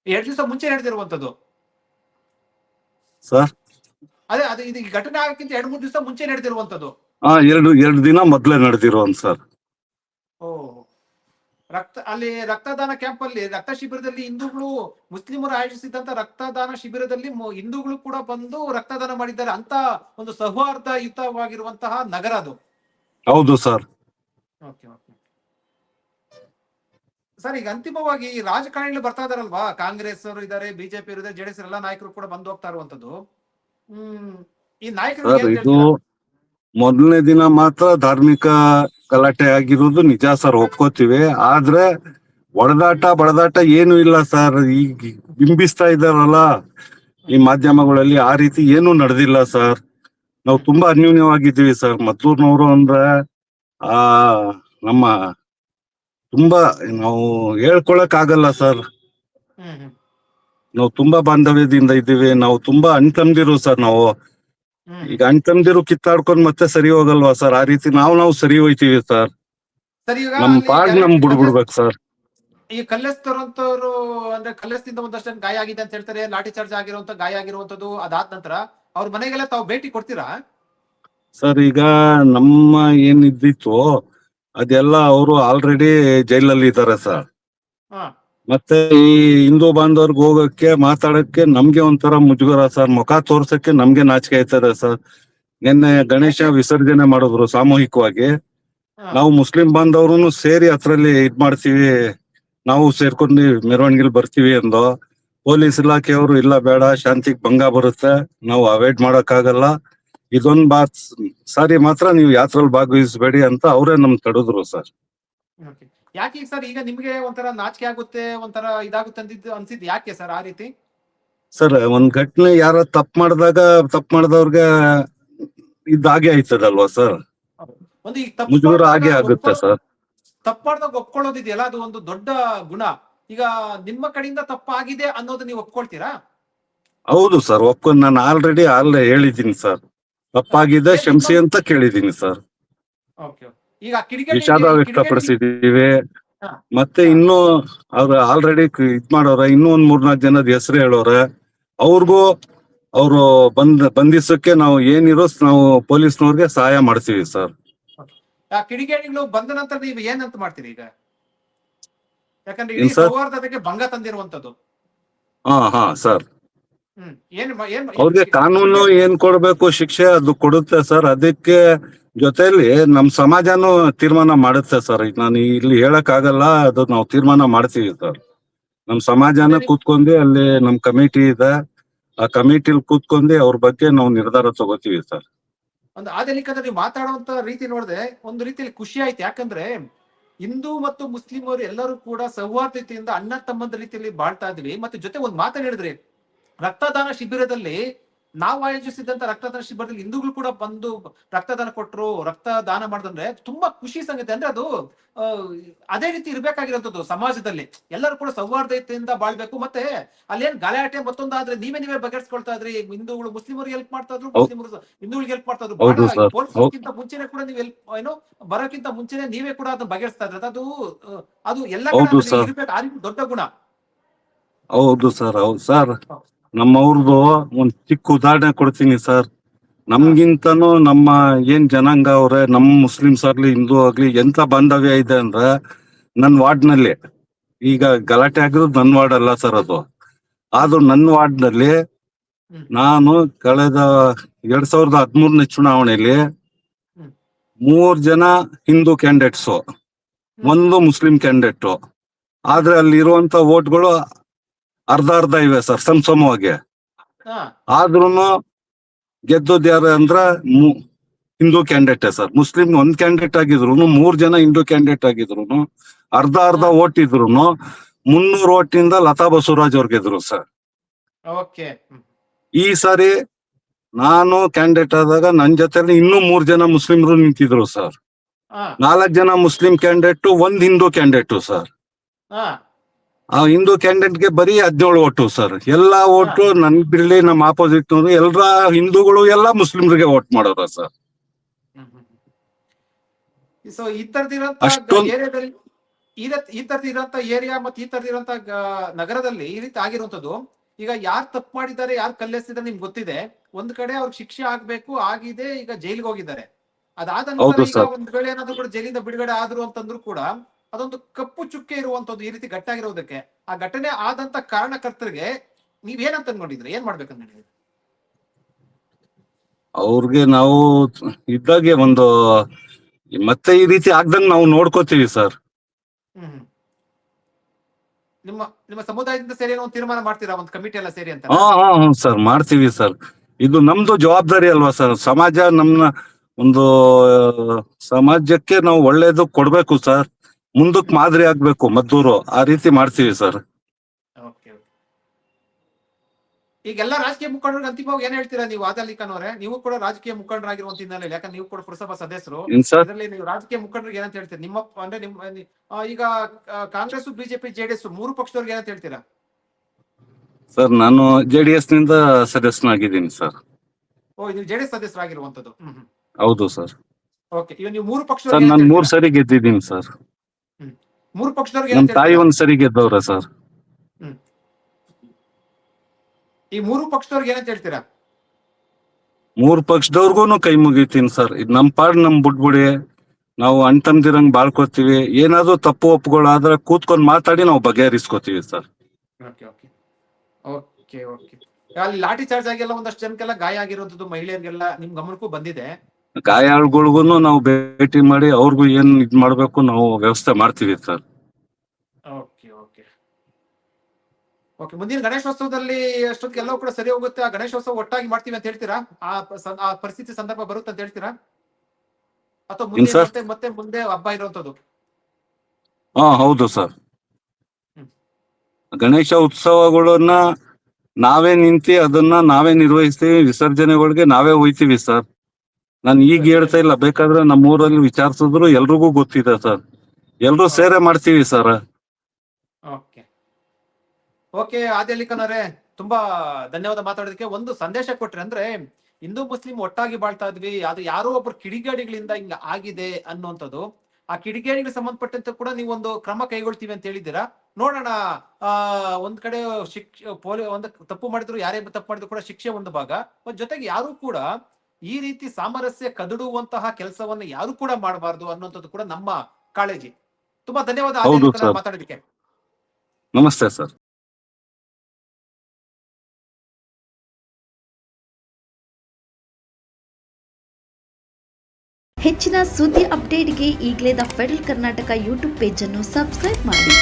ಎರಡ್ ದಿವಸ ಮುಂಚೆ ನಡೆದಿರುವಂತದ್ದು ಸರ್? ಅದೇ ಅದು ಇದು ಘಟನೆ ಆಗಕ್ಕಿಂತ ಎರಡ್ ಮೂರ್ ದಿವಸ ಮುಂಚೆ ನಡೆದಿರುವಂತದ್ದು ಹಾ ಎರಡು ಎರಡು ದಿನ ಮೊದ್ಲೇ ನಡೆದಿರೋನ್ ಸರ್. ಓ ರಕ್ತ ಅಲ್ಲಿ ರಕ್ತದಾನ ಕ್ಯಾಂಪ್ ಅಲ್ಲಿ ರಕ್ತ ಶಿಬಿರದಲ್ಲಿ ಹಿಂದೂಗಳು ಮುಸ್ಲಿಮರು ಆಯೋಜಿಸಿದಂತ ರಕ್ತದಾನ ಶಿಬಿರದಲ್ಲಿ ಹಿಂದೂಗಳು ಕೂಡ ಬಂದು ರಕ್ತದಾನ ಮಾಡಿದ್ದಾರೆ. ಅಂತ ಒಂದು ಸೌಹಾರ್ದಯುತವಾಗಿರುವಂತಹ ನಗರ ಅದು. ಹೌದು ಸರ್. Okay okay. ಸರ್ ಈಗ ಅಂತಿಮವಾಗಿ ಈ ರಾಜಕಾರಣಿಗಳು ಬರ್ತಾ ಇದಾರಲ್ವಾ ಕಾಂಗ್ರೆಸ್ ಅವರು ಇದಾರೆ ಬಿಜೆಪಿ ಇದ್ದಾರೆ ಜೆಡಿಎಸ್ ಎಲ್ಲ ನಾಯಕರು ಕೂಡ ಬಂದು ಹೋಗ್ತಾ ಇರುವಂತದ್ದು ಈ ನಾಯಕರು ಸರ್ ಇದು ಮೊದಲನೇ ದಿನ ಮಾತ್ರ ಧಾರ್ಮಿಕ ಗಲಾಟೆ ಆಗಿರೋದು ನಿಜ ಸರ್ ಒಪ್ಕೋತೀವಿ. ಆದ್ರೆ ಒಡದಾಟ ಬಡದಾಟ ಏನು ಇಲ್ಲ ಸರ್. ಈಗ ಬಿಂಬಿಸ್ತಾ ಇದಾರಲ್ಲ ಈ ಮಾಧ್ಯಮಗಳಲ್ಲಿ ಆ ರೀತಿ ಏನು ನಡೆದಿಲ್ಲ ಸರ್. ನಾವು ತುಂಬಾ ಅನ್ಯೂನ್ಯವಾಗಿದ್ದೀವಿ ಸರ್. ಮದ್ದೂರ್ನವರು ಅಂದ್ರೆ ಆ ನಮ್ಮ ತುಂಬಾ ನಾವು ಹೇಳ್ಕೊಳಕ್ ಆಗಲ್ಲ ಸರ್ ನಾವು ತುಂಬಾ ಬಾಂಧವ್ಯದಿಂದ ಇದ್ದೀವಿ. ನಾವು ತುಂಬಾ ಅಣ್ತಂದಿರು ಸರ್ ನಾವು. ಈಗ ಅಣ್ತಂದಿರು ಕಿತ್ತಾಡ್ಕೊಂಡ್ ಮತ್ತೆ ಸರಿ ಹೋಗಲ್ವಾ ಸರ್? ಆ ರೀತಿ ನಾವು ನಾವು ಸರಿ ಹೋಯ್ತೀವಿ ಸರ್. ನಮ್ ಪಾಡ್ ನಮ್ ಬಿಡ್ಬಿಡ್ಬೇಕು ಸರ್. ಈ ಕಲ್ಲೆಸ್ತರಂತವ್ರು ಅಂದ್ರೆ ಕಲ್ಲೆಸ್ತಿಂದ ಒಂದಷ್ಟು ಗಾಯ ಆಗಿದೆ ಅಂತ ಹೇಳ್ತಾರೆ. ಲಾಠಿ ಚಾರ್ಜ್ ಆಗಿರುವಂತ ಗಾಯ ಆಗಿರುವಂತದ್ದು ಅದಾದ ನಂತರ ಅವ್ರ ಮನೆಗೆಲ್ಲ ತಾವು ಭೇಟಿ ಕೊಡ್ತೀರಾ? ಸರ್ ಈಗ ನಮ್ಮ ಏನಿದ್ದಿತ್ತು ಅದೆಲ್ಲ ಅವರು ಆಲ್ರೆಡಿ ಜೈಲಲ್ಲಿ ಇದ್ದಾರೆ ಸರ್. ಮತ್ತೆ ಈ ಹಿಂದೂ ಬಾಂಧವ್ರಿಗೆ ಹೋಗಕ್ಕೆ, ಮಾತಾಡಕ್ಕೆ ನಮ್ಗೆ ಒಂಥರ ಮುಜುಗರ ಸರ್. ಮುಖ ತೋರ್ಸಕ್ಕೆ ನಮ್ಗೆ ನಾಚಿಕೆ ಆಯ್ತದೆ ಸರ್. ನಿನ್ನೆ ಗಣೇಶ ವಿಸರ್ಜನೆ ಮಾಡಿದ್ರು ಸಾಮೂಹಿಕವಾಗಿ. ನಾವು ಮುಸ್ಲಿಂ ಬಾಂಧವ್ರು ಸೇರಿ ಅದ್ರಲ್ಲಿ ಇದ್ ಮಾಡ್ತೀವಿ. ನಾವು ಸೇರ್ಕೊಂಡು ಮೆರವಣಿಗೆಲಿ ಬರ್ತೀವಿ ಎಂದು. ಪೊಲೀಸ್ ಇಲಾಖೆಯವರು, ಇಲ್ಲ ಬೇಡ, ಶಾಂತಿಗೆ ಭಂಗ ಬರುತ್ತೆ. ನಾವು ಅವಾಯ್ಡ್ ಮಾಡಕ್ಕಾಗಲ್ಲ. ಇದೊಂದ್ ಬಾತ್ ಸಾರಿ ಮಾತ್ರ ನೀವು ಯಾತ್ರಲ್ಲಿ ಭಾಗವಹಿಸಬೇಡಿ ಅಂತ ಅವರೇ ನಮ್ ತಡೆದ್ರು ಸರ್. ಯಾಕೆ ಸರ್ ಈಗ ನಿಮ್ಗೆ ಒಂಥರ ನಾಚಿಕೆ ಆಗುತ್ತೆ ಒಂಥರ ಇದಾಗುತ್ತೆ ಅನ್ಸಿದ್ ಯಾಕೆ ಸರ್ ಆ ರೀತಿ? ಸರ್ ಒಂದ್ ಘಟನೆ ಯಾರ ತಪ್ಪು ಮಾಡಿದಾಗ ತಪ್ಪು ಮಾಡಿದವ್ರಿಗೆ ಇದಾಗೆ ಆಯ್ತದಲ್ವಾ ಸರ್? ಒಂದು ಈಗ ತಪ್ಪು ಮುಜುಗರ ಆಗೇ ಆಗುತ್ತೆ ಸರ್. ತಪ್ಪು ಮಾಡಿದಾಗ ಒಪ್ಕೊಳ್ಳೋದಿದೆಯಲ್ಲ ಅದು ಒಂದು ದೊಡ್ಡ ಗುಣ. ಈಗ ನಿಮ್ಮ ಕಡೆಯಿಂದ ತಪ್ಪಾಗಿದೆ ಅನ್ನೋದು ನೀವು ಒಪ್ಕೊಳ್ತೀರಾ? ಹೌದು ಸರ್ ಒಪ್ಕೊಂಡು ನಾನು ಆಲ್ರೆಡಿ ಅಲ್ಲೇ ಹೇಳಿದ್ದೀನಿ ಸರ್. ತಪ್ಪಾಗಿದೆ ಕ್ಷಮಿಸಿ ಅಂತ ಕೇಳಿದೀನಿ ಸರ್ ಈಗ ವಿಷಾದ ವ್ಯಕ್ತಪಡಿಸಿದೀವಿ. ಮತ್ತೆ ಇನ್ನು ಅವ್ರ ಆಲ್ರೆಡಿ ಇದ್ ಮಾಡೋರ ಇನ್ನೂ ಒಂದ್ ಮೂರ್ನಾಲ್ಕು ಜನದ ಹೆಸರು ಹೇಳೋರ. ಅವ್ರಿಗೂ ಅವರು ಬಂದ್ ಬಂಧಿಸಕ್ಕೆ ನಾವು ಏನಿರೋ ನಾವು ಪೊಲೀಸ್ನವ್ರಿಗೆ ಸಹಾಯ ಮಾಡ್ತೀವಿ ಸರ್ ಕಿಡಿಗೇಡಿಗಳು ಬಂದ ನಂತರ ನೀವು ಏನಂತ ಮಾಡ್ತೀರಿ ಈಗ? ಯಾಕಂದ್ರೆ ಇಡೀ? ಸೌಹಾರ್ದತೆಗೆ ಭಂಗ ತಂದಿರುವಂತದ್ದು. ಹಾ ಹಾ ಸರ್ ಅವ್ರಿಗೆ ಕಾನೂನು ಏನ್ ಕೊಡ್ಬೇಕು ಶಿಕ್ಷೆ ಅದು ಕೊಡುತ್ತೆ ಸರ್. ಅದಕ್ಕೆ ಜೊತೆಯಲ್ಲಿ ನಮ್ ಸಮಾಜನೂ ತೀರ್ಮಾನ ಮಾಡುತ್ತೆ ಸರ್. ಈಗ ನಾನು ಇಲ್ಲಿ ಹೇಳಕ್ ಆಗಲ್ಲ ಅದು ನಾವು ತೀರ್ಮಾನ ಮಾಡ್ತೀವಿ ಸರ್. ನಮ್ ಸಮಾಜನ ಕೂತ್ಕೊಂಡು ಅಲ್ಲಿ ನಮ್ ಕಮಿಟಿ ಇದೆ. ಆ ಕಮಿಟಿಲಿ ಕೂತ್ಕೊಂಡು ಅವ್ರ ಬಗ್ಗೆ ನಾವು ನಿರ್ಧಾರ ತಗೋತೀವಿ ಸರ್. ಒಂದು ಆಧುನಿಕದಲ್ಲಿ ನೀವು ಮಾತಾಡುವಂತ ರೀತಿ ನೋಡಿದೆ ಒಂದು ರೀತಿಯಲ್ಲಿ ಖುಷಿ ಆಯ್ತು. ಯಾಕಂದ್ರೆ ಹಿಂದೂ ಮತ್ತು ಮುಸ್ಲಿಮರು ಎಲ್ಲರೂ ಕೂಡ ಸೌಹಾರ್ದತೆಯಿಂದ ಅಣ್ಣ ತಮ್ಮಂದ ರೀತಿಯಲ್ಲಿ ಬಾಳ್ತಾ ಇದ್ವಿ. ಮತ್ತೆ ಜೊತೆ ಒಂದು ಮಾತನ್ನ ಹೇಳಿದ್ರಿ. ರಕ್ತದಾನ ಶಿಬಿರದಲ್ಲಿ ನಾವು ಆಯೋಜಿಸಿದಂತ ರಕ್ತದಾನ ಶಿಬಿರದಲ್ಲಿ ಹಿಂದೂಗಳು ಕೂಡ ಬಂದು ರಕ್ತದಾನ ಕೊಟ್ಟರು ರಕ್ತದಾನ ಮಾಡಿದ್ರೆ ತುಂಬಾ ಖುಷಿ ಸಂಗತಿ. ಅಂದ್ರೆ ಅದು ಅದೇ ರೀತಿ ಇರ್ಬೇಕಾಗಿರೋಂಥದ್ದು ಸಮಾಜದಲ್ಲಿ. ಎಲ್ಲರೂ ಕೂಡ ಸೌಹಾರ್ದತೆಯಿಂದ ಬಾಳ್ಬೇಕು. ಮತ್ತೆ ಅಲ್ಲೇನ್ ಗಲಾಟೆ ಮತ್ತೊಂದಾದ್ರೆ ನೀವೇ ನೀವೇ ಬಗೆಹರಿಸ್ಕೊಳ್ತಾ ಇದ್ರಿ. ಹಿಂದೂಗಳು ಮುಸ್ಲಿಮರಿಗೆ ಹೆಲ್ಪ್ ಮಾಡ್ತಾ ಇದ್ರು. ಮುಸ್ಲಿಮರು ಹಿಂದೂಗಳಿಗೆ ಹೆಲ್ಪ್ ಮಾಡ್ತಾ ಇದ್ರು. ಹೋಲ್ಸೋಕ್ಕಿಂತ ಮುಂಚೆನೆ ಕೂಡ ನೀವು ಹೆಲ್ಪ್ ಏನೋ ಬರೋಕ್ಕಿಂತ ಮುಂಚೆನೆ ನೀವೇ ಕೂಡ ಅದನ್ನ ಬಗೆಹರಿಸ್ತಾ ಇದ್ರೆ. ಅದು ಅದು ಎಲ್ಲ ಇರ್ಬೇಕು ಆ ರೀತಿ ದೊಡ್ಡ ಗುಣ. ಹೌದು ಸರ್. ಹೌದು ಸರ್. ನಮ್ಮವ್ರದ್ದು ಒಂದ್ ಚಿಕ್ಕ ಉದಾಹರಣೆ ಕೊಡ್ತೀನಿ ಸರ್. ನಮ್ಗಿಂತನೂ ನಮ್ಮ ಏನ್ ಜನಾಂಗ ಅವ್ರೆ, ನಮ್ ಮುಸ್ಲಿಮ್ಸ್ ಆಗ್ಲಿ, ಹಿಂದೂ ಆಗ್ಲಿ, ಎಂತ ಬಾಂಧವ್ಯ ಇದೆ ಅಂದ್ರೆ ನನ್ ವಾರ್ಡ್ನಲ್ಲಿ ಈಗ ಗಲಾಟೆ ಆಗಿರೋದು ನನ್ ವಾರ್ಡ್ ಅಲ್ಲ ಸರ್ ಅದು. ಆದ್ರೂ ನನ್ನ ವಾರ್ಡ್ನಲ್ಲಿ ನಾನು ಕಳೆದ ಎರಡ್ ಸಾವಿರದ ಹದಿಮೂರನೇ ಚುನಾವಣೆಯಲ್ಲಿ. ಮೂರ್ ಜನ ಹಿಂದೂ ಕ್ಯಾಂಡಿಡೇಟ್ಸು. ಒಂದು ಮುಸ್ಲಿಂ ಕ್ಯಾಂಡಿಡೇಟ್. ಆದ್ರೆ ಅಲ್ಲಿ ಇರುವಂತ ವೋಟ್ಗಳು ಅರ್ಧ ಅರ್ಧ ಇವೆ ಸರ್ ಸಮ ಸಮವಾಗಿ ಆದ್ರೂ ಆದ್ರೂನು ಗೆದ್ದದ್ ಯಾರು ಅಂದ್ರ ಹಿಂದೂ ಕ್ಯಾಂಡಿಡೇಟ್ ಸರ್. ಮುಸ್ಲಿಂ ಒಂದ್ ಕ್ಯಾಂಡಿಡೇಟ್ ಆಗಿದ್ರು ಮೂರ್ ಜನ ಹಿಂದೂ ಕ್ಯಾಂಡಿಡೇಟ್ ಆಗಿದ್ರು ಅರ್ಧ ಅರ್ಧ ಓಟ್ ಇದ್ರು ಮುನ್ನೂರು ಓಟಿಂದ ಲತಾ ಬಸವರಾಜ್ ಅವ್ರಿಗೆದ್ರು ಸರ್. ಓಕೆ. ಈ ಸಾರಿ ನಾನು ಕ್ಯಾಂಡಿಡೇಟ್ ಆದಾಗ ನನ್ ಜೊತೆಲಿ ಇನ್ನೂ ಮೂರ್ ಜನ ಮುಸ್ಲಿಮ್ರು ನಿಂತಿದ್ರು ಸರ್. ನಾಲ್ಕ್ ಜನ ಮುಸ್ಲಿಂ ಕ್ಯಾಂಡಿಡೇಟ್ ಒಂದ್ ಹಿಂದೂ ಕ್ಯಾಂಡಿಡೇಟ್ ಸರ್. ಆ ಹಿಂದೂ ಕ್ಯಾಂಡಿಡೇಟ್ಗೆ ಬರೀ ಹದಿನೇಳು ಓಟು ಸರ್. ಎಲ್ಲಾ ಓಟು ನನ್ ಬಿಡ್ಲಿ ನಮ್ಮ ಆಪೋಸಿಟ್ ಎಲ್ಲಾ ಹಿಂದೂಗಳು ಎಲ್ಲಾ ಮುಸ್ಲಿಮ್ರಿಗೆ ಓಟ್ ಮಾಡೋರ ಸರ್. ಸೊ ಈ ಏರಿಯಾದಲ್ಲಿ ಈ ತರದಿರಂತ ಏರಿಯಾ ಮತ್ತೆ ಈ ತರದಿರಂತ ನಗರದಲ್ಲಿ ಈ ರೀತಿ ಆಗಿರುವಂತದ್ದು ಈಗ ಯಾರು ತಪ್ಪು ಮಾಡಿದ್ದಾರೆ ಯಾರು ಕಲ್ಲೆಸಿದ್ರೆ ನಿಮ್ಗೆ ಗೊತ್ತಿದೆ. ಒಂದ್ ಕಡೆ ಅವ್ರಿಗೆ ಶಿಕ್ಷೆ ಆಗ್ಬೇಕು ಆಗಿದೆ ಈಗ ಜೈಲಿಗೆ ಹೋಗಿದ್ದಾರೆ. ಅದಾದ ನಂತರ ಈಗ. ಒಂದ್ ವೇಳೆ ಏನಾದ್ರು ಕೂಡ ಜೈಲಿಂದ ಬಿಡುಗಡೆ ಆದ್ರು ಅಂತಂದ್ರು ಕೂಡ ಅದೊಂದು ಕಪ್ಪು ಚುಕ್ಕೆ ಇರುವಂತದ್ದು ಈ ರೀತಿ ಗಟ್ಟಾಗಿರೋದಕ್ಕೆ ಆ ಘಟನೆ ಆದಂತ ಕಾರಣಕರ್ತರಿಗೆ ನೀವ್ ಏನಂತ ಅನ್ಕೊಂಡಿದ್ರಿ? ಏನ್ ಮಾಡ್ಬೇಕಂತ ಹೇಳಿದ್ರಿ ಅವ್ರಿಗೆ ನಾವು ಇದ್ದಾಗೆ ಒಂದು ಮತ್ತೆ ಈ ರೀತಿ ಆಗ್ದಂಗ್ ನಾವು ನೋಡ್ಕೋತೀವಿ ಸರ್. ಹ್ಮ್. ನಿಮ್ಮ ನಿಮ್ಮ ಸಮುದಾಯದಿಂದ ಸೇರಿ ಏನೋ ಒಂದು ತೀರ್ಮಾನ ಮಾಡ್ತೀರಾ? ಒಂದು ಕಮಿಟಿ ಎಲ್ಲ ಸೇರಿ ಅಂತ? ಹಾ ಹಾ ಸರ್ ಮಾಡ್ತೀವಿ ಸರ್. ಇದು ನಮ್ದು ಜವಾಬ್ದಾರಿ ಅಲ್ವಾ ಸರ್? ಸಮಾಜ ನಮ್ನ ಒಂದು ಆ, ಸಮಾಜಕ್ಕೆ ನಾವು ಒಳ್ಳೇದು ಕೊಡ್ಬೇಕು ಸರ್. ಮುಂದಕ್ ಮಾದರಿ ಆಗ್ಬೇಕು ಮದ್ದೂರು. ಆ ರೀತಿ ಮಾಡ್ತೀವಿ ಸರ್ ಓಕೆ ಈಗೆಲ್ಲ ರಾಜಕೀಯ ಮುಖಂಡರಿಗೆ ಅಂತಿಮವಾಗಿ ಏನ್ ಹೇಳ್ತೀರಾ ನೀವು ಆದಲಿಕನವ್ರೆ? ಅವರೇ ನೀವು ಕೂಡ ರಾಜಕೀಯ ಮುಖಂಡರಾಗಿರುವಂತ ಹಿನ್ನೆಲೆಯಲ್ಲಿ ಯಾಕಂದ್ರೆ ನೀವು ಕೂಡ ಪುರಸಭಾ ಸದಸ್ಯರು. ಅದರಲ್ಲಿ ಇದರಲ್ಲಿ ನೀವು ರಾಜಕೀಯ ಮುಖಂಡರಿಗೆ ಏನಂತ ಹೇಳ್ತೀರಾ? ನಿಮ್ಮ ಅಂದ್ರೆ ನಿಮ್ಮ ಈಗ ಕಾಂಗ್ರೆಸ್ ಬಿಜೆಪಿ ಜೆಡಿಎಸ್ ಮೂರು ಪಕ್ಷದವ್ರಿಗೆ ಏನಂತ ಹೇಳ್ತೀರಾ? ಸರ್ ನಾನು ಜೆಡಿಎಸ್ನಿಂದ ಸದಸ್ಯನಾಗಿದ್ದೀನಿ ಸರ್ ಓ ನೀವು ಜೆಡಿಎಸ್ ಸದಸ್ಯರಾಗಿರುವಂತದ್ದು. ಹೌದು ಸರ್ ಓಕೆ ಈಗ ನೀವು ಮೂರು ಸರ್ ನಾನು ಮೂರ್ ಸರಿ ಗೆದ್ದಿದ್ದೀನಿ ಸರ್ ಮೂರು ಪಕ್ಷದವ್ರಿಗೆ ನಮ್ ತಾಯಿ? ಒಂದ್ ಸರಿ ಗೆದ್ದವ್ರ ಸರ್. ಈ ಮೂರು ಪಕ್ಷದವ್ರಿಗೆ ಏನಂತ ಹೇಳ್ತೀರಾ? ಮೂರ್ ಪಕ್ಷದವ್ರಿಗೂನು ಕೈ ಮುಗಿತೀನಿ ಸರ್. ಇದ್ ನಮ್ ಪಾಡ್ ನಮ್ ಬಿಟ್ಬಿಡಿ ನಾವು ಅಣ್ಣ ತಮ್ದಿರಂಗ್ ಬಾಳ್ಕೊತೀವಿ. ಏನಾದ್ರು ತಪ್ಪು ಒಪ್ಪುಗಳಾದ್ರೆ ಕೂತ್ಕೊಂಡ್ ಮಾತಾಡಿ ನಾವು ಬಗೆಹರಿಸ್ಕೋತೀವಿ sir. Okay okay. Okay okay. ಅಲ್ಲಿ ಲಾಠಿ ಚಾರ್ಜ್ ಆಗಿಲ್ಲ ಒಂದಷ್ಟು ಜನಕ್ಕೆಲ್ಲ ಗಾಯ ಆಗಿರೋದು ಮಹಿಳೆಯರಿಗೆಲ್ಲ ನಿಮ್ ಗಮನಕ್ಕೂ ಬಂದಿದೆ. ಗಾಯಾಳುಗಳಿಗೂನು ನಾವು ಭೇಟಿ ಮಾಡಿ ಅವ್ರಿಗೂ ಏನ್ ಇದ್ ಮಾಡ್ಬೇಕು ನಾವು ವ್ಯವಸ್ಥೆ ಮಾಡ್ತೀವಿ ಸರ್. Okay okay. ಓಕೆ ಮುಂದಿನ ಗಣೇಶೋತ್ಸವದಲ್ಲಿ ಅಷ್ಟೊತ್ತಿಗೆ ಎಲ್ಲವೂ ಕೂಡ ಸರಿ ಹೋಗುತ್ತೆ. ಆ ಗಣೇಶೋತ್ಸವ ಒಟ್ಟಾಗಿ ಮಾಡ್ತೀವಿ ಅಂತ ಹೇಳ್ತೀರಾ? ಆ ಸ- ಆ ಪರಿಸ್ಥಿತಿ ಸಂದರ್ಭ ಬರುತ್ತೆ ಅಂತ ಹೇಳ್ತೀರಾ? ಅಥವಾ ಮುಂದೆ ಏನ್ ಸರ್? ಮತ್ತೆ ಮತ್ತೆ ಮುಂದೆ ಹಬ್ಬ ಇರುವಂತದ್ದು ಹಾ ಹೌದು ಸರ್. ಹ್ಮ್. ಗಣೇಶ ಉತ್ಸವಗಳನ್ನ ನಾವೇ ನಿಂತಿ ಅದನ್ನ ನಾವೇ ನಿರ್ವಹಿಸ್ತೀವಿ ವಿಸರ್ಜನೆಗಳಿಗೆ ನಾವೇ ಹೋಯ್ತೀವಿ ಸರ್. ನಾನು ಈಗ ಹೇಳ್ತಾ ಇಲ್ಲ. ಬೇಕಾದ್ರೆ ನಮ್ಮ ಊರಲ್ಲಿ ವಿಚಾರಿಸಿದ್ರು ಎಲ್ರಿಗೂ ಗೊತ್ತಿದೆ ಸರ್. ಎಲ್ರೂ ಸೇರೆ ಮಾಡ್ತೀವಿ ಸರ್. ಓಕೆ. ಓಕೆ ಆದ್ಯಲಿಕನರೇ ತುಂಬಾ ಧನ್ಯವಾದ ಮಾತಾಡೋದಕ್ಕೆ. ಒಂದು ಸಂದೇಶ ಕೊಟ್ರಿ ಅಂದ್ರೆ, ಹಿಂದೂ ಮುಸ್ಲಿಂ ಒಟ್ಟಾಗಿ ಬಾಳ್ತಾ ಇದ್ವಿ. ಅದು ಯಾರೋ ಒಬ್ರು ಕಿಡಿಗೇಡಿಗಳಿಂದ ಹಿಂಗ ಆಗಿದೆ ಅನ್ನುವಂಥದ್ದು. ಆ ಕಿಡಿಗೇಡಿಗಳಿಗೆ ಸಂಬಂಧಪಟ್ಟಂತೆ ಕೂಡ ನೀವು ಒಂದು ಕ್ರಮ ಕೈಗೊಳ್ತೀವಿ ಅಂತ ಹೇಳಿದ್ದೀರಾ? ನೋಡೋಣ. ಆ, ಒಂದ್ ಕಡೆ ಶಿಕ್ಷೆ, ಪೊಲೀ, ಒಂದು ತಪ್ಪು ಮಾಡಿದ್ರು, ಯಾರೇ ತಪ್ಪು ಮಾಡಿದ್ರು ಕೂಡ ಶಿಕ್ಷೆ ಒಂದು ಭಾಗ. ಜೊತೆಗೆ ಯಾರು ಕೂಡ ಈ ರೀತಿ ಸಾಮರಸ್ಯ ಕದಡುವಂತಹ ಕೆಲಸವನ್ನ ಯಾರು ಕೂಡ ಮಾಡಬಾರದು ಅನ್ನುವಂಥದ್ದು ಕೂಡ ನಮ್ಮ ಕಾಳಜಿ. ತುಂಬಾ ಧನ್ಯವಾದ ಮಾತಾಡೋದಕ್ಕೆ ನಮಸ್ತೆ ಸರ್. ಹೆಚ್ಚಿನ ಸುದ್ದಿ ಅಪ್ಡೇಟ್ಗೆ ಈಗಲೇ ದ ಫೆಡರಲ್ ಕರ್ನಾಟಕ ಯೂಟ್ಯೂಬ್ ಪೇಜನ್ನು ಸಬ್ಸ್ಕ್ರೈಬ್ ಮಾಡಿ.